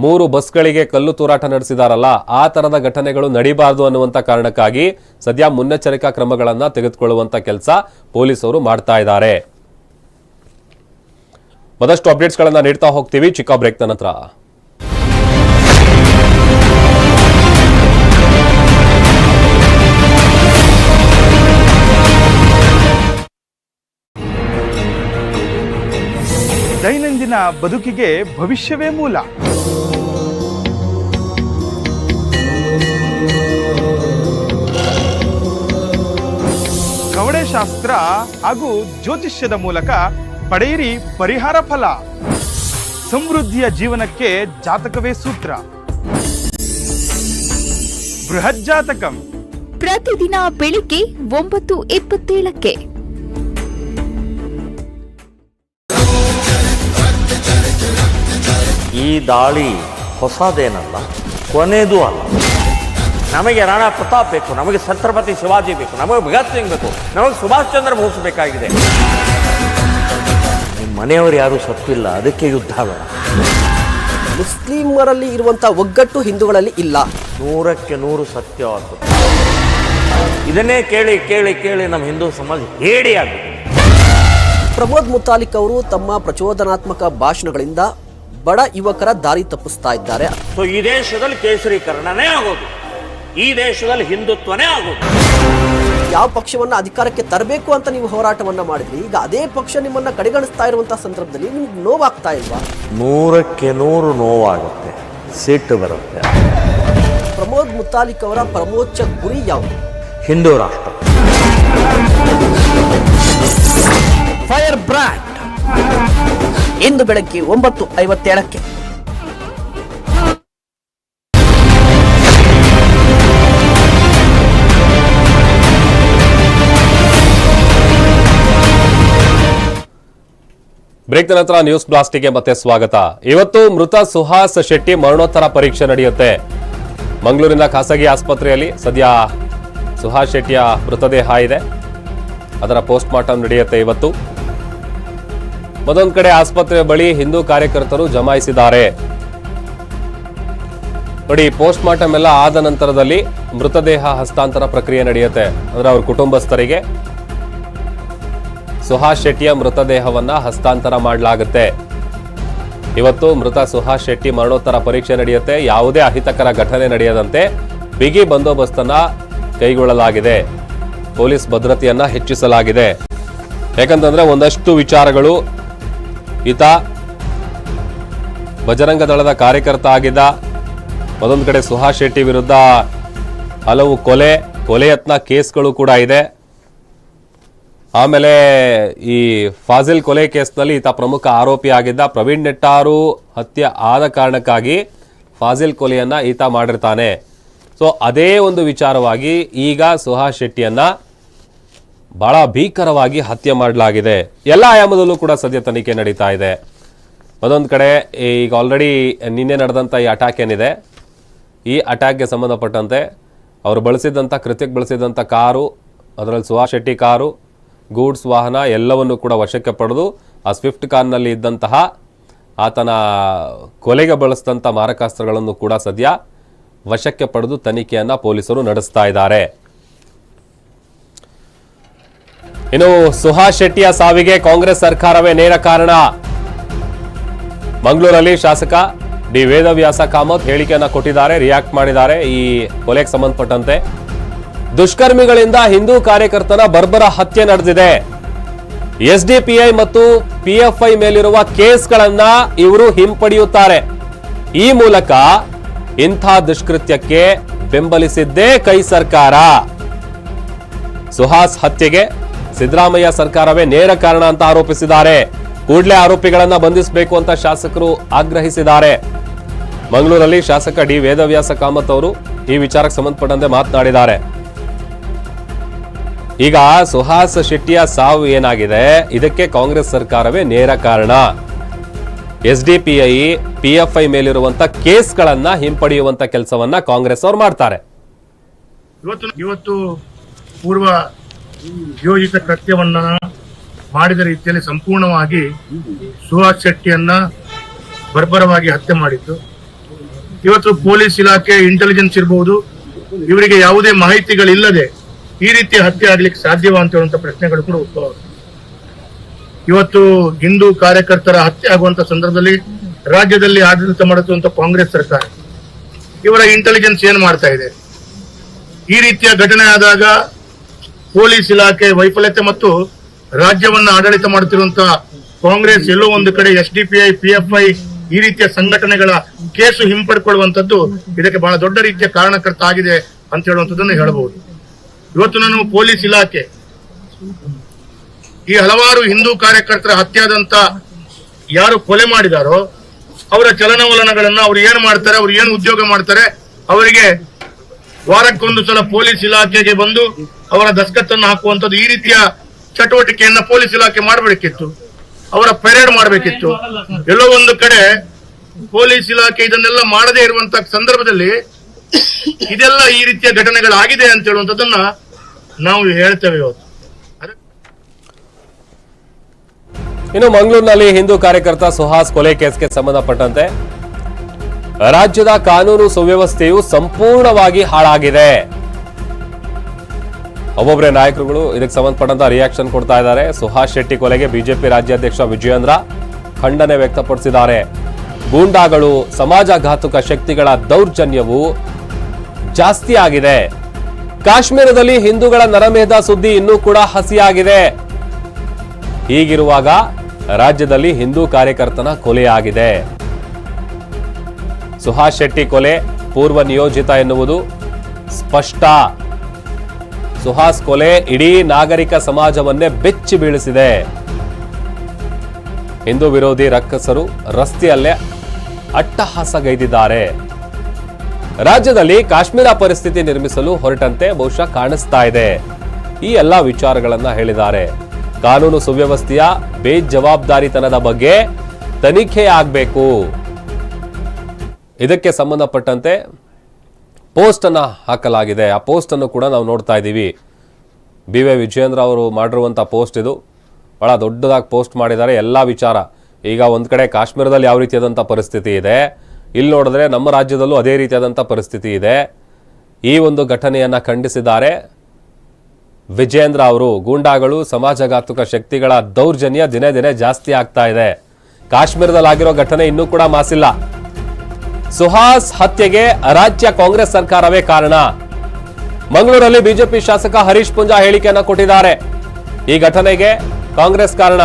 Speaker 1: ಮೂರು ಬಸ್ಗಳಿಗೆ ಕಲ್ಲು ತೂರಾಟ ನಡೆಸಿದಾರಲ್ಲ, ಆ ತರದ ಘಟನೆಗಳು ನಡೀಬಾರದು ಅನ್ನುವಂತ ಕಾರಣಕ್ಕಾಗಿ ಸದ್ಯ ಮುನ್ನೆಚ್ಚರಿಕಾ ಕ್ರಮಗಳನ್ನು ತೆಗೆದುಕೊಳ್ಳುವಂತ ಕೆಲಸ ಪೊಲೀಸರು ಮಾಡ್ತಾ ಇದ್ದಾರೆ. ಮತ್ತಷ್ಟು ಅಪ್ಡೇಟ್ಸ್ಗಳನ್ನು ನೀಡ್ತಾ ಹೋಗ್ತೀವಿ. ಚಿಕ್ಕ ಬ್ರೇಕ್ ನಂತರ.
Speaker 4: ದೈನಂದಿನ ಬದುಕಿಗೆ ಭವಿಷ್ಯವೇ ಮೂಲ. ಕವಡೆ ಶಾಸ್ತ್ರ ಹಾಗೂ ಜ್ಯೋತಿಷ್ಯದ ಮೂಲಕ ಪಡೆಯಿರಿ ಪರಿಹಾರ ಫಲ. ಸಮೃದ್ಧಿಯ ಜೀವನಕ್ಕೆ ಜಾತಕವೇ ಸೂತ್ರ. ಬೃಹತ್ ಜಾತಕಂ.
Speaker 5: ಪ್ರತಿದಿನ ಬೆಳಿಗ್ಗೆ ಒಂಬತ್ತು ಇಪ್ಪತ್ತೇಳಕ್ಕೆ.
Speaker 6: ಈ ದಾಳಿ ಹೊಸದೇನಲ್ಲ ಕೊನೆಯದು ಅಲ್ಲ. ನಮಗೆ ರಾಣಾ ಪ್ರತಾಪ್ ಬೇಕು ನಮಗೆ ಛತ್ರಪತಿ ಶಿವಾಜಿ ಬೇಕು ನಮಗೆ ಭಗತ್ ಸಿಂಗ್ ಬೇಕು ನಮಗೆ ಸುಭಾಷ್ ಚಂದ್ರ ಬೋಸ್ ಬೇಕಾಗಿದೆ. ನಿಮ್ಮ ಮನೆಯವರು ಯಾರೂ ಸತ್ತಿಲ್ಲ ಅದಕ್ಕೆ ಯುದ್ಧ ಬೇಡ.
Speaker 7: ಮುಸ್ಲಿಮರಲ್ಲಿ ಇರುವಂತ ಒಗ್ಗಟ್ಟು ಹಿಂದೂಗಳಲ್ಲಿ ಇಲ್ಲ.
Speaker 6: ನೂರಕ್ಕೆ ನೂರು ಸತ್ಯವಾದ ಇದನ್ನೇ ಕೇಳಿ ಕೇಳಿ ಕೇಳಿ ನಮ್ಮ ಹಿಂದೂ ಸಮಾಜ ಹೇಡಿಯಾಗಿದೆ
Speaker 7: ಪ್ರಮೋದ್ ಮುತಾಲಿಕ್ ಅವರು ತಮ್ಮ ಪ್ರಚೋದನಾತ್ಮಕ ಭಾಷಣಗಳಿಂದ ಬಡ ಯುವಕರ ದಾರಿ ತಪ್ಪಿಸ್ತಾ ಇದ್ದಾರೆ.
Speaker 6: ಸೊ ಈ ದೇಶದಲ್ಲಿ ಕೇಸರೀಕರಣನೇ ಆಗೋದು. ಈ ದೇಶದಲ್ಲಿ ಹಿಂದುತ್ವನೇ ಆಗೋದು
Speaker 7: ಯಾವ ಪಕ್ಷವನ್ನ ಅಧಿಕಾರಕ್ಕೆ ತರಬೇಕು ಅಂತ ನೀವು ಹೋರಾಟವನ್ನ ಮಾಡಿದ್ರಿ ಈಗ ಅದೇ ಪಕ್ಷ ನಿಮ್ಮನ್ನ ಕಡೆಗಣಿಸ್ತಾ ಇರುವಂತಹ ಸಂದರ್ಭದಲ್ಲಿ ನಿಮ್ಗೆ ನೋವಾಗ್ತಾ ಇಲ್ವಾ?
Speaker 6: ನೂರಕ್ಕೆ ನೂರು ನೋವಾಗುತ್ತೆ ಸಿಟ್ಟು ಬರುತ್ತೆ.
Speaker 7: ಪ್ರಮೋದ್ ಮುತಾಲಿಕ್ ಅವರ ಪ್ರಮೋಚ್ಚ ಗುರಿ ಯಾವುದು?
Speaker 6: ಹಿಂದೂ ರಾಷ್ಟ್ರ.
Speaker 7: ಫೈರ್ ಬ್ರಾಂಡ್ ಇಂದು ಬೆಳಗ್ಗೆ ಒಂಬತ್ತು ಐವತ್ತೇಳಕ್ಕೆ.
Speaker 1: ಬ್ರೇಕ್ ನಂತರ ನ್ಯೂಸ್ ಬ್ಲಾಸ್ಟಿಗೆ ಮತ್ತೆ ಸ್ವಾಗತ. ಇವತ್ತು ಮೃತ ಸುಹಾಸ್ ಶೆಟ್ಟಿ ಮರಣೋತ್ತರ ಪರೀಕ್ಷೆ ನಡೆಯುತ್ತೆ. ಮಂಗಳೂರಿನ ಖಾಸಗಿ ಆಸ್ಪತ್ರೆಯಲ್ಲಿ ಸದ್ಯ ಸುಹಾಸ್ ಶೆಟ್ಟಿಯ ಮೃತದೇಹ ಇದೆ. ಅದರ ಪೋಸ್ಟ್ ಮಾರ್ಟಮ್ ನಡೆಯುತ್ತೆ ಇವತ್ತು. ಮತ್ತೊಂದು ಕಡೆ ಆಸ್ಪತ್ರೆಯ ಬಳಿ ಹಿಂದೂ ಕಾರ್ಯಕರ್ತರು ಜಮಾಯಿಸಿದ್ದಾರೆ. ನೋಡಿ ಪೋಸ್ಟ್ ಮಾರ್ಟಮ್ ಎಲ್ಲ ಆದ ನಂತರದಲ್ಲಿ ಮೃತದೇಹ ಹಸ್ತಾಂತರ ಪ್ರಕ್ರಿಯೆ ನಡೆಯುತ್ತೆ. ಅಂದ್ರೆ ಅವ್ರ ಕುಟುಂಬಸ್ಥರಿಗೆ. ಸುಹಾಸ್ ಶೆಟ್ಟಿಯ ಮೃತದೇಹವನ್ನು ಹಸ್ತಾಂತರ ಮಾಡಲಾಗುತ್ತೆ. ಇವತ್ತು ಮೃತ ಸುಹಾಸ್ ಶೆಟ್ಟಿ ಮರಣೋತ್ತರ ಪರೀಕ್ಷೆ ನಡೆಯುತ್ತೆ. ಯಾವುದೇ ಅಹಿತಕರ ಘಟನೆ ನಡೆಯದಂತೆ ಬಿಗಿ ಬಂದೋಬಸ್ತನ್ನ ಕೈಗೊಳ್ಳಲಾಗಿದೆ. ಪೊಲೀಸ್ ಭದ್ರತೆಯನ್ನ ಹೆಚ್ಚಿಸಲಾಗಿದೆ. ಯಾಕಂತಂದ್ರೆ ಒಂದಷ್ಟು ವಿಚಾರಗಳು ಈತ ಬಜರಂಗ ದಳದ ಕಾರ್ಯಕರ್ತ ಆಗಿದ್ದ, ಮತ್ತೊಂದು ಕಡೆ ಸುಹಾಸ್ ಶೆಟ್ಟಿ ವಿರುದ್ಧ ಹಲವು ಕೊಲೆ ಕೊಲೆ ಯತ್ನ ಕೇಸ್ಗಳು ಕೂಡ ಇದೆ. ಆಮೇಲೆ ಈ ಫಾಜಿಲ್ ಕೊಲೆ ಕೇಸ್ನಲ್ಲಿ ಈತ ಪ್ರಮುಖ ಆರೋಪಿಯಾಗಿದ್ದ ಪ್ರವೀಣ್ ನೆಟ್ಟಾರು ಹತ್ಯೆ ಆದ ಕಾರಣಕ್ಕಾಗಿ ಫಾಜಿಲ್ ಕೊಲೆಯನ್ನು ಈತ ಮಾಡಿರ್ತಾನೆ. ಸೊ, ಅದೇ ಒಂದು ವಿಚಾರವಾಗಿ ಈಗ ಸುಹಾಸ್ ಶೆಟ್ಟಿಯನ್ನ ಬಹಳ ಭೀಕರವಾಗಿ ಹತ್ಯೆ ಮಾಡಲಾಗಿದೆ. ಎಲ್ಲ ಆಯಾಮದಲ್ಲೂ ಕೂಡ ಸದ್ಯ ತನಿಖೆ ನಡೀತಾ ಇದೆ. ಮತ್ತೊಂದು ಕಡೆ, ಈಗ ಆಲ್ರೆಡಿ ನಿನ್ನೆ ನಡೆದಂಥ ಈ ಅಟ್ಯಾಕ್ ಏನಿದೆ? ಈ ಅಟ್ಯಾಕ್ಗೆ ಸಂಬಂಧಪಟ್ಟಂತೆ ಅವರು ಬಳಸಿದಂಥ ಕೃತ್ಯಕ್ಕೆ ಬಳಸಿದಂಥ ಕಾರು, ಅದರಲ್ಲಿ ಸುಹಾಸ್ ಶೆಟ್ಟಿ ಕಾರು ಗೂಡ್ಸ್ ವಾಹನ ಎಲ್ಲವನ್ನು ಕೂಡ ವಶಕ್ಕೆ ಪಡೆದು ಆ ಸ್ವಿಫ್ಟ್ ಕಾರ್ನಲ್ಲಿ ಇದ್ದಂತಹ ಆತನ ಕೊಲೆಗೆ ಬಳಸಿದಂಥ ಮಾರಕಾಸ್ತ್ರಗಳನ್ನು ಕೂಡ ಸದ್ಯ ವಶಕ್ಕೆ ಪಡೆದು ತನಿಖೆಯನ್ನು ಪೊಲೀಸರು ನಡೆಸ್ತಾ ಇದ್ದಾರೆ. ಇನ್ನು ಸುಹಾಸ್ ಶೆಟ್ಟಿಯ ಸಾವಿಗೆ ಕಾಂಗ್ರೆಸ್ ಸರ್ಕಾರವೇ ನೇರ ಕಾರಣ. ಮಂಗಳೂರಲ್ಲಿ ಶಾಸಕ ಡಿ ವೇದವ್ಯಾಸ ಕಾಮತ್ ಹೇಳಿಕೆಯನ್ನು ಕೊಟ್ಟಿದ್ದಾರೆ, ರಿಯಾಕ್ಟ್ ಮಾಡಿದ್ದಾರೆ ಈ ಕೊಲೆಗೆ ಸಂಬಂಧಪಟ್ಟಂತೆ. ದುಷ್ಕರ್ಮಿಗಳಿಂದ ಹಿಂದೂ ಕಾರ್ಯಕರ್ತನ ಬರ್ಬರ ಹತ್ಯೆ ನಡೆದಿದೆ. ಎಸ್ಡಿಪಿಐ ಮತ್ತು ಪಿಎಫ್ಐ ಮೇಲಿರುವ ಕೇಸ್ಗಳನ್ನ ಇವರು ಹಿಂಪಡೆಯುತ್ತಾರೆ. ಈ ಮೂಲಕ ಇಂಥ ದುಷ್ಕೃತ್ಯಕ್ಕೆ ಬೆಂಬಲಿಸಿದ್ದೇ ಕೈ ಸರ್ಕಾರ. ಸುಹಾಸ್ ಹತ್ಯೆಗೆ ಸಿದ್ದರಾಮಯ್ಯ ಸರ್ಕಾರವೇ ನೇರ ಕಾರಣ ಅಂತ ಆರೋಪಿಸಿದ್ದಾರೆ. ಕೂಡಲೇ ಆರೋಪಿಗಳನ್ನ ಬಂಧಿಸಬೇಕು ಅಂತ ಶಾಸಕರು ಆಗ್ರಹಿಸಿದ್ದಾರೆ. ಮಂಗಳೂರಲ್ಲಿ ಶಾಸಕ ಡಿ. ವೇದವ್ಯಾಸ ಕಾಮತ್ ಅವರು ಈ ವಿಚಾರಕ್ಕೆ ಸಂಬಂಧಪಟ್ಟಂತೆ ಮಾತನಾಡಿದ್ದಾರೆ. ಈಗ ಸುಹಾಸ್ ಶೆಟ್ಟಿಯ ಸಾವು ಏನಾಗಿದೆ? ಇದಕ್ಕೆ ಕಾಂಗ್ರೆಸ್ ಸರ್ಕಾರವೇ ನೇರ ಕಾರಣ. S D P I P F I ಮೇಲಿರುವಂತ ಕೇಸ್ಗಳನ್ನ ಹಿಂಪಡೆಯುವಂತ ಕೆಲಸವನ್ನ ಕಾಂಗ್ರೆಸ್ ಅವರು ಮಾಡ್ತಾರೆ.
Speaker 8: ಇವತ್ತು ಪೂರ್ವ ಯೋಜಿತ ಕೃತ್ಯವನ್ನ ಮಾಡಿದ ರೀತಿಯಲ್ಲಿ ಸಂಪೂರ್ಣವಾಗಿ ಸುಹಾಸ್ ಶೆಟ್ಟಿಯನ್ನ ಬರ್ಬರವಾಗಿ ಹತ್ಯೆ ಮಾಡಿದ್ದು. ಇವತ್ತು ಪೊಲೀಸ್ ಇಲಾಖೆ ಇಂಟೆಲಿಜೆನ್ಸ್ ಇರಬಹುದು ಇವರಿಗೆ ಯಾವುದೇ ಮಾಹಿತಿಗಳಿಲ್ಲದೆ ಈ ರೀತಿ ಹತ್ಯೆ ಆಗ್ಲಿಕ್ಕೆ ಸಾಧ್ಯವ ಅಂತ ಹೇಳುವಂತ ಪ್ರಶ್ನೆಗಳು ಕೂಡ ಇವತ್ತು ಹಿಂದೂ ಕಾರ್ಯಕರ್ತರ ಹತ್ಯೆ ಆಗುವಂತ ಸಂದರ್ಭದಲ್ಲಿ ರಾಜ್ಯದಲ್ಲಿ ಆಡಳಿತ ಮಾಡುತ್ತಿರುವಂತ ಕಾಂಗ್ರೆಸ್ ಸರ್ಕಾರ, ಇವರ ಇಂಟೆಲಿಜೆನ್ಸ್ ಏನ್ ಮಾಡ್ತಾ ಇದೆ? ಈ ರೀತಿಯ ಘಟನೆ ಆದಾಗ ಪೊಲೀಸ್ ಇಲಾಖೆ ವೈಫಲ್ಯತೆ ಮತ್ತು ರಾಜ್ಯವನ್ನ ಆಡಳಿತ ಮಾಡುತ್ತಿರುವಂತಹ ಕಾಂಗ್ರೆಸ್ ಎಲ್ಲೋ ಒಂದು ಕಡೆ, ಎಸ್ ಡಿ ಪಿ ಈ ರೀತಿಯ ಸಂಘಟನೆಗಳ ಕೇಸು ಹಿಂಪಡ್ಕೊಳ್ಳುವಂತದ್ದು ಇದಕ್ಕೆ ಬಹಳ ದೊಡ್ಡ ರೀತಿಯ ಕಾರಣಕರ್ತ ಆಗಿದೆ ಅಂತ ಹೇಳುವಂತದನ್ನು ಹೇಳಬಹುದು. ಇವತ್ತು ನಾನು ಪೊಲೀಸ್ ಇಲಾಖೆ. ಈ ಹಲವಾರು ಹಿಂದೂ ಕಾರ್ಯಕರ್ತರ ಹತ್ಯಾದಂತ ಯಾರು ಕೊಲೆ ಮಾಡಿದಾರೋ, ಅವರ ಚಲನವಲನಗಳನ್ನ ಅವ್ರು ಏನ್ ಮಾಡ್ತಾರೆ, ಅವ್ರು ಏನು ಉದ್ಯೋಗ ಮಾಡ್ತಾರೆ, ಅವರಿಗೆ ವಾರಕ್ಕೊಂದು ಸಲ ಪೊಲೀಸ್ ಇಲಾಖೆಗೆ ಬಂದು ಅವರ ದಸ್ಕತ್ತನ್ನು ಹಾಕುವಂತದ್ದು ಈ ರೀತಿಯ ಚಟುವಟಿಕೆಯನ್ನ ಪೊಲೀಸ್ ಇಲಾಖೆ ಮಾಡಬೇಕಿತ್ತು, ಅವರ ಪೆರೇಡ್ ಮಾಡಬೇಕಿತ್ತು. ಎಲ್ಲೋ ಒಂದು ಕಡೆ ಪೊಲೀಸ್ ಇಲಾಖೆ ಇದನ್ನೆಲ್ಲ ಮಾಡದೇ ಇರುವಂತ ಸಂದರ್ಭದಲ್ಲಿ ಇದೆಲ್ಲ ಈ ರೀತಿಯ ಘಟನೆಗಳಾಗಿದೆ ಅಂತ ಹೇಳುವಂತದ್ದನ್ನ ನಾವು ಹೇಳ್ತೇವೆ ಇವತ್ತು.
Speaker 1: ಇನ್ನು ಮಂಗಳೂರಿನಲ್ಲಿ ಹಿಂದೂ ಕಾರ್ಯಕರ್ತ ಸುಹಾಸ್ ಕೊಲೆ ಕೇಸ್ಗೆ ಸಂಬಂಧಪಟ್ಟಂತೆ ರಾಜ್ಯದ ಕಾನೂನು ಸುವ್ಯವಸ್ಥೆಯು ಸಂಪೂರ್ಣವಾಗಿ ಹಾಳಾಗಿದೆ. ಒಬ್ಬೊಬ್ಬರೇ ನಾಯಕರುಗಳು ಇದಕ್ಕೆ ಸಂಬಂಧಪಟ್ಟಂತ ರಿಯಾಕ್ಷನ್ ಕೊಡ್ತಾ ಇದ್ದಾರೆ. ಸುಹಾಸ್ ಶೆಟ್ಟಿ ಕೊಲೆಗೆ ಬಿಜೆಪಿ ರಾಜ್ಯಾಧ್ಯಕ್ಷ ವಿಜಯೇಂದ್ರ ಖಂಡನೆ ವ್ಯಕ್ತಪಡಿಸಿದ್ದಾರೆ. ಗೂಂಡಾಗಳು ಸಮಾಜಘಾತುಕ ಶಕ್ತಿಗಳ ದೌರ್ಜನ್ಯವು ಜಾಸ್ತಿ ಆಗಿದೆ. ಕಾಶ್ಮೀರದಲ್ಲಿ ಹಿಂದೂಗಳ ನರಮೇಧ ಸುದ್ದಿ ಇನ್ನೂ ಕೂಡ ಹಸಿಯಾಗಿದೆ. ಹೀಗಿರುವಾಗ ರಾಜ್ಯದಲ್ಲಿ ಹಿಂದೂ ಕಾರ್ಯಕರ್ತನ ಕೊಲೆಯಾಗಿದೆ ಸುಹಾಸ್ ಶೆಟ್ಟಿ ಕೊಲೆ ಪೂರ್ವ ನಿಯೋಜಿತ ಎನ್ನುವುದು ಸ್ಪಷ್ಟ. ಸುಹಾಸ್ ಕೊಲೆ ಇಡೀ ನಾಗರಿಕ ಸಮಾಜವನ್ನೇ ಬೆಚ್ಚಿ ಬೀಳಿಸಿದೆ. ಹಿಂದೂ ವಿರೋಧಿ ರಕ್ಕಸರು ರಸ್ತೆಯಲ್ಲೇ ಅಟ್ಟಹಾಸಗೈದಿದ್ದಾರೆ. ರಾಜ್ಯದಲ್ಲಿ ಕಾಶ್ಮೀರ ಪರಿಸ್ಥಿತಿ ನಿರ್ಮಿಸಲು ಹೊರಟಂತೆ ಬಹುಶಃ ಕಾಣಿಸ್ತಾ ಇದೆ. ಈ ಎಲ್ಲ ವಿಚಾರಗಳನ್ನ ಹೇಳಿದ್ದಾರೆ. ಕಾನೂನು ಸುವ್ಯವಸ್ಥೆಯ ಬೇಜವಾಬ್ದಾರಿತನದ ಬಗ್ಗೆ ತನಿಖೆ ಆಗಬೇಕು. ಇದಕ್ಕೆ ಸಂಬಂಧಪಟ್ಟಂತೆ ಪೋಸ್ಟ್ ಅನ್ನ ಹಾಕಲಾಗಿದೆ. ಆ ಪೋಸ್ಟ್ ಅನ್ನು ಕೂಡ ನಾವು ನೋಡ್ತಾ ಇದ್ದೀವಿ. ಬಿ ವೈ ವಿಜಯೇಂದ್ರ ಅವರು ಮಾಡಿರುವಂಥ ಪೋಸ್ಟ್ ಇದು. ಬಹಳ ದೊಡ್ಡದಾಗಿ ಪೋಸ್ಟ್ ಮಾಡಿದ್ದಾರೆ. ಎಲ್ಲ ವಿಚಾರ. ಈಗ ಒಂದು ಕಡೆ ಕಾಶ್ಮೀರದಲ್ಲಿ ಯಾವ ರೀತಿಯಾದಂಥ ಪರಿಸ್ಥಿತಿ ಇದೆ. ಇಲ್ಲಿ ನೋಡಿದ್ರೆ ನಮ್ಮ ರಾಜ್ಯದಲ್ಲೂ ಅದೇ ರೀತಿಯಾದಂಥ ಪರಿಸ್ಥಿತಿ ಇದೆ. ಈ ಒಂದು ಘಟನೆಯನ್ನು ಖಂಡಿಸಿದ್ದಾರೆ. ವಿಜೇಂದ್ರ ಅವರು ಗೂಂಡಾಗಳು, ಸಮಾಜಘಾತುಕ ಶಕ್ತಿಗಳ ದೌರ್ಜನ್ಯ ದಿನೇ ದಿನೇ ಜಾಸ್ತಿ ಆಗ್ತಾ ಇದೆ. ಕಾಶ್ಮೀರದಲ್ಲಿ ಆಗಿರೋ ಘಟನೆ ಇನ್ನೂ ಕೂಡ ಮಾಸಿಲ್ಲ. ಸುಹಾಸ್ ಹತ್ಯೆಗೆ ರಾಜ್ಯ ಕಾಂಗ್ರೆಸ್ ಸರ್ಕಾರವೇ ಕಾರಣ. ಮಂಗಳೂರಲ್ಲಿ ಬಿಜೆಪಿ ಶಾಸಕ ಹರೀಶ್ ಪುಂಜಾ ಹೇಳಿಕೆಯನ್ನು ಕೊಟ್ಟಿದ್ದಾರೆ. ಈ ಘಟನೆಗೆ ಕಾಂಗ್ರೆಸ್ ಕಾರಣ.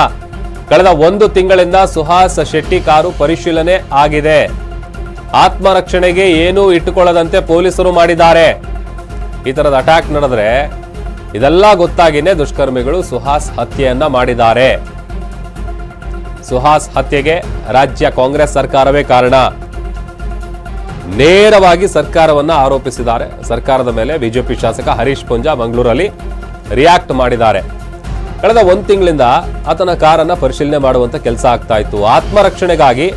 Speaker 1: ಕಳೆದ ಒಂದು ತಿಂಗಳಿಂದ ಸುಹಾಸ್ ಶೆಟ್ಟಿ ಕಾರು ಪರಿಶೀಲನೆ ಆಗಿದೆ. ಆತ್ಮರಕ್ಷಣೆಗೆ ಏನೂ ಇಟ್ಟುಕೊಳ್ಳದಂತೆ ಪೊಲೀಸರು ಮಾಡಿದ್ದಾರೆ. ಈ ತರದ ಅಟ್ಯಾಕ್ ನಡೆದ್ರೆ ಇದೆಲ್ಲ ಗೊತ್ತಾಗಿನೇ ದುಷ್ಕರ್ಮಿಗಳು ಸುಹಾಸ್ ಹತ್ಯೆಯನ್ನ ಮಾಡಿದ್ದಾರೆ. ಸುಹಾಸ್ ಹತ್ಯೆಗೆ ರಾಜ್ಯ ಕಾಂಗ್ರೆಸ್ ಸರ್ಕಾರವೇ ಕಾರಣ. ನೇರವಾಗಿ ಸರ್ಕಾರವನ್ನ ಆರೋಪಿಸಿದ್ದಾರೆ. ಸರ್ಕಾರದ ಮೇಲೆ ಬಿಜೆಪಿ ಶಾಸಕ ಹರೀಶ್ ಪುಂಜಾ ಮಂಗಳೂರಲ್ಲಿ ರಿಯಾಕ್ಟ್ ಮಾಡಿದ್ದಾರೆ. ಕಳೆದ ಒಂದು ತಿಂಗಳಿಂದ ಆತನ ಕಾರನ್ನ ಪರಿಶೀಲನೆ ಮಾಡುವಂತ ಕೆಲಸ ಆಗ್ತಾ ಇತ್ತು. ಆತ್ಮರಕ್ಷಣೆಗಾಗಿ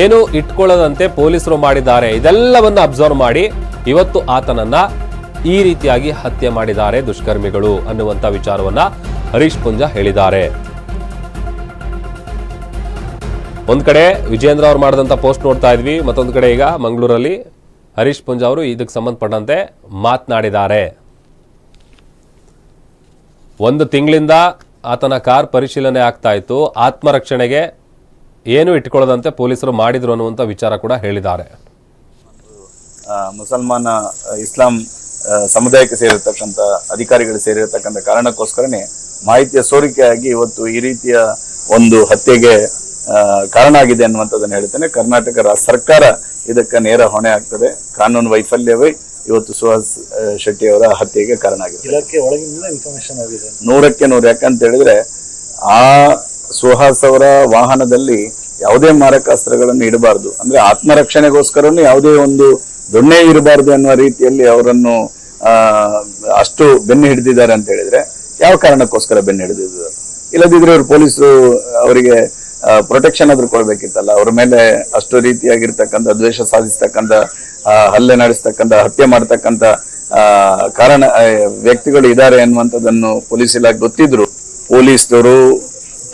Speaker 1: ಏನೂ ಇಟ್ಕೊಳ್ಳದಂತೆ ಪೊಲೀಸರು ಮಾಡಿದ್ದಾರೆ. ಇದೆಲ್ಲವನ್ನ ಅಬ್ಸರ್ವ್ ಮಾಡಿ ಇವತ್ತು ಆತನನ್ನ ಈ ರೀತಿಯಾಗಿ ಹತ್ಯೆ ಮಾಡಿದ್ದಾರೆ ದುಷ್ಕರ್ಮಿಗಳು ಅನ್ನುವಂತ ವಿಚಾರವನ್ನ ಹರೀಶ್ ಪುಂಜ ಹೇಳಿದ್ದಾರೆ. ಒಂದ್ ಕಡೆ ವಿಜೇಂದ್ರ ಅವ್ರು ಮಾಡಿದಂತ ಪೋಸ್ಟ್ ನೋಡ್ತಾ ಇದ್ವಿ, ಮತ್ತೊಂದು ಕಡೆ ಈಗ ಮಂಗಳೂರಲ್ಲಿ ಹರೀಶ್ ಪುಂಜ ಅವರು ಇದಕ್ಕೆ ಸಂಬಂಧಪಟ್ಟಂತೆ ಮಾತನಾಡಿದ್ದಾರೆ. ಒಂದು ತಿಂಗಳಿಂದ ಆತನ ಕಾರ್ ಪರಿಶೀಲನೆ ಆಗ್ತಾ ಇತ್ತು. ಆತ್ಮರಕ್ಷಣೆಗೆ ಏನು ಇಟ್ಕೊಳ್ಳದಂತೆ ಪೊಲೀಸರು ಮಾಡಿದ್ರು ಅನ್ನುವಂಥ ವಿಚಾರ ಕೂಡ ಹೇಳಿದ್ದಾರೆ.
Speaker 9: ಆ, ಮುಸಲ್ಮಾನ ಇಸ್ಲಾಂ ಸಮುದಾಯಕ್ಕೆ ಸೇರಿರ್ತಕ್ಕಂಥ ಅಧಿಕಾರಿಗಳು ಸೇರಿರತಕ್ಕಂಥ ಕಾರಣಕ್ಕೋಸ್ಕರನೇ ಮಾಹಿತಿಯ ಸೋರಿಕೆಯಾಗಿ ಇವತ್ತು ಈ ರೀತಿಯ ಒಂದು ಹತ್ಯೆಗೆ ಕಾರಣ ಆಗಿದೆ ಅನ್ನುವಂಥದ್ದನ್ನು ಹೇಳ್ತೇನೆ ಕರ್ನಾಟಕ ಸರ್ಕಾರ ಇದಕ್ಕೆ ನೇರ ಹೊಣೆ ಆಗ್ತದೆ. ಕಾನೂನು ವೈಫಲ್ಯವೇ ಇವತ್ತು ಸುಹಾಸ್ ಶೆಟ್ಟಿ ಅವರ ಹತ್ಯೆಗೆ ಕಾರಣ ಆಗಿದೆ.
Speaker 3: ಇಲಾಖೆ ಒಳಗಿನ ಇನ್ಫಾರ್ಮೇಶನ್ ಆಗಿದೆ.
Speaker 9: ನೂರಕ್ಕೆ ನೂರು ಯಾಕಂತ ಹೇಳಿದ್ರೆ ಆ ಸುಹಾಸ್ ಅವರ ವಾಹನದಲ್ಲಿ ಯಾವುದೇ ಮಾರಕಾಸ್ತ್ರಗಳನ್ನು ಇಡಬಾರ್ದು. ಅಂದ್ರೆ ಆತ್ಮರಕ್ಷಣೆಗೋಸ್ಕರನು ಯಾವುದೇ ಒಂದು ದೊಣ್ಣೆ ಇರಬಾರದು ಅನ್ನುವ ರೀತಿಯಲ್ಲಿ ಅವರನ್ನು ಅಷ್ಟು ಬೆನ್ನು ಹಿಡಿದಿದ್ದಾರೆ ಅಂತ ಹೇಳಿದ್ರೆ ಯಾವ ಕಾರಣಕ್ಕೋಸ್ಕರ ಬೆನ್ನು ಹಿಡಿದಿದ್ದಾರೆ ಇಲ್ಲದಿದ್ರೆ ಅವ್ರು ಪೊಲೀಸರು ಅವರಿಗೆ ಪ್ರೊಟೆಕ್ಷನ್ ಆದ್ರೂ ಕೊಡ್ಬೇಕಿತ್ತಲ್ಲ. ಅವ್ರ ಮೇಲೆ ಅಷ್ಟು ರೀತಿಯಾಗಿರ್ತಕ್ಕಂಥ ದ್ವೇಷ ಸಾಧಿಸ್ತಕ್ಕಂಥ ಹಲ್ಲೆ ನಡೆಸ್ತಕ್ಕಂಥ, ಹತ್ಯೆ ಮಾಡ್ತಕ್ಕಂಥ ಕಾರಣ ವ್ಯಕ್ತಿಗಳು ಇದ್ದಾರೆ ಅನ್ನುವಂಥದ್ದನ್ನು ಪೊಲೀಸ್ ಇಲಾಖೆ ಗೊತ್ತಿದ್ರು. ಪೊಲೀಸ್ನವರು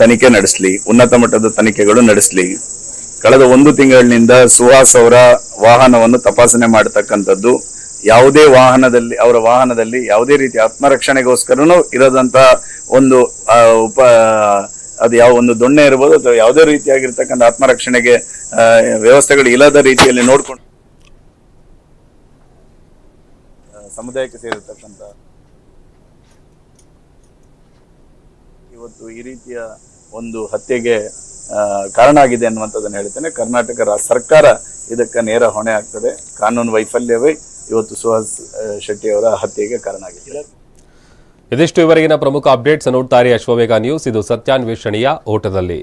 Speaker 9: ತನಿಖೆ ನಡೆಸಲಿ, ಉನ್ನತ ಮಟ್ಟದ ತನಿಖೆಗಳು ನಡೆಸಲಿ. ಕಳೆದ ಒಂದು ತಿಂಗಳಿನಿಂದ ಸುಹಾಸ್ ಅವರ ವಾಹನವನ್ನು ತಪಾಸಣೆ ಮಾಡತಕ್ಕಂಥದ್ದು ಯಾವುದೇ ವಾಹನದಲ್ಲಿ, ಅವರ ವಾಹನದಲ್ಲಿ ಯಾವುದೇ ರೀತಿ ಆತ್ಮರಕ್ಷಣೆಗೋಸ್ಕರನೂ ಇರದಂತ ಒಂದು ಉಪ, ಅದು ಯಾವ ಒಂದು ದೊಣ್ಣೆ ಇರ್ಬೋದು ಅಥವಾ ಯಾವುದೇ ರೀತಿಯಾಗಿರ್ತಕ್ಕಂಥ ಆತ್ಮರಕ್ಷಣೆಗೆ ವ್ಯವಸ್ಥೆಗಳು ಇಲ್ಲದ ರೀತಿಯಲ್ಲಿ ನೋಡ್ಕೊಂಡು ಸಮುದಾಯಕ್ಕೆ ಸೇರಿರ್ತಕ್ಕಂಥ ಇವತ್ತು ಈ ರೀತಿಯ ಒಂದು ಹತ್ಯೆಗೆ ಕಾರಣ ಆಗಿದೆ ಅನ್ನುವಂಥದ್ದನ್ನು ಹೇಳ್ತೇನೆ. ಕರ್ನಾಟಕ ಸರ್ಕಾರ ಇದಕ್ಕೆ ನೇರ ಹೊಣೆ ಆಗ್ತದೆ. ಕಾನೂನು ವೈಫಲ್ಯವೇ ಇವತ್ತು ಸುಹಾಸ್ ಶೆಟ್ಟಿ ಅವರ ಹತ್ಯೆಗೆ ಕಾರಣ ಆಗಿದೆ.
Speaker 1: ಇದಿಷ್ಟು ಇವರೆಗಿನ ಪ್ರಮುಖ ಅಪ್ಡೇಟ್ಸ್ ನೋಡ್ತಾರೆ ಅಶ್ವವೇಗ ನ್ಯೂಸ್. ಇದು ಸತ್ಯಾನ್ವೇಷಣೆಯ ಓಟದಲ್ಲಿ.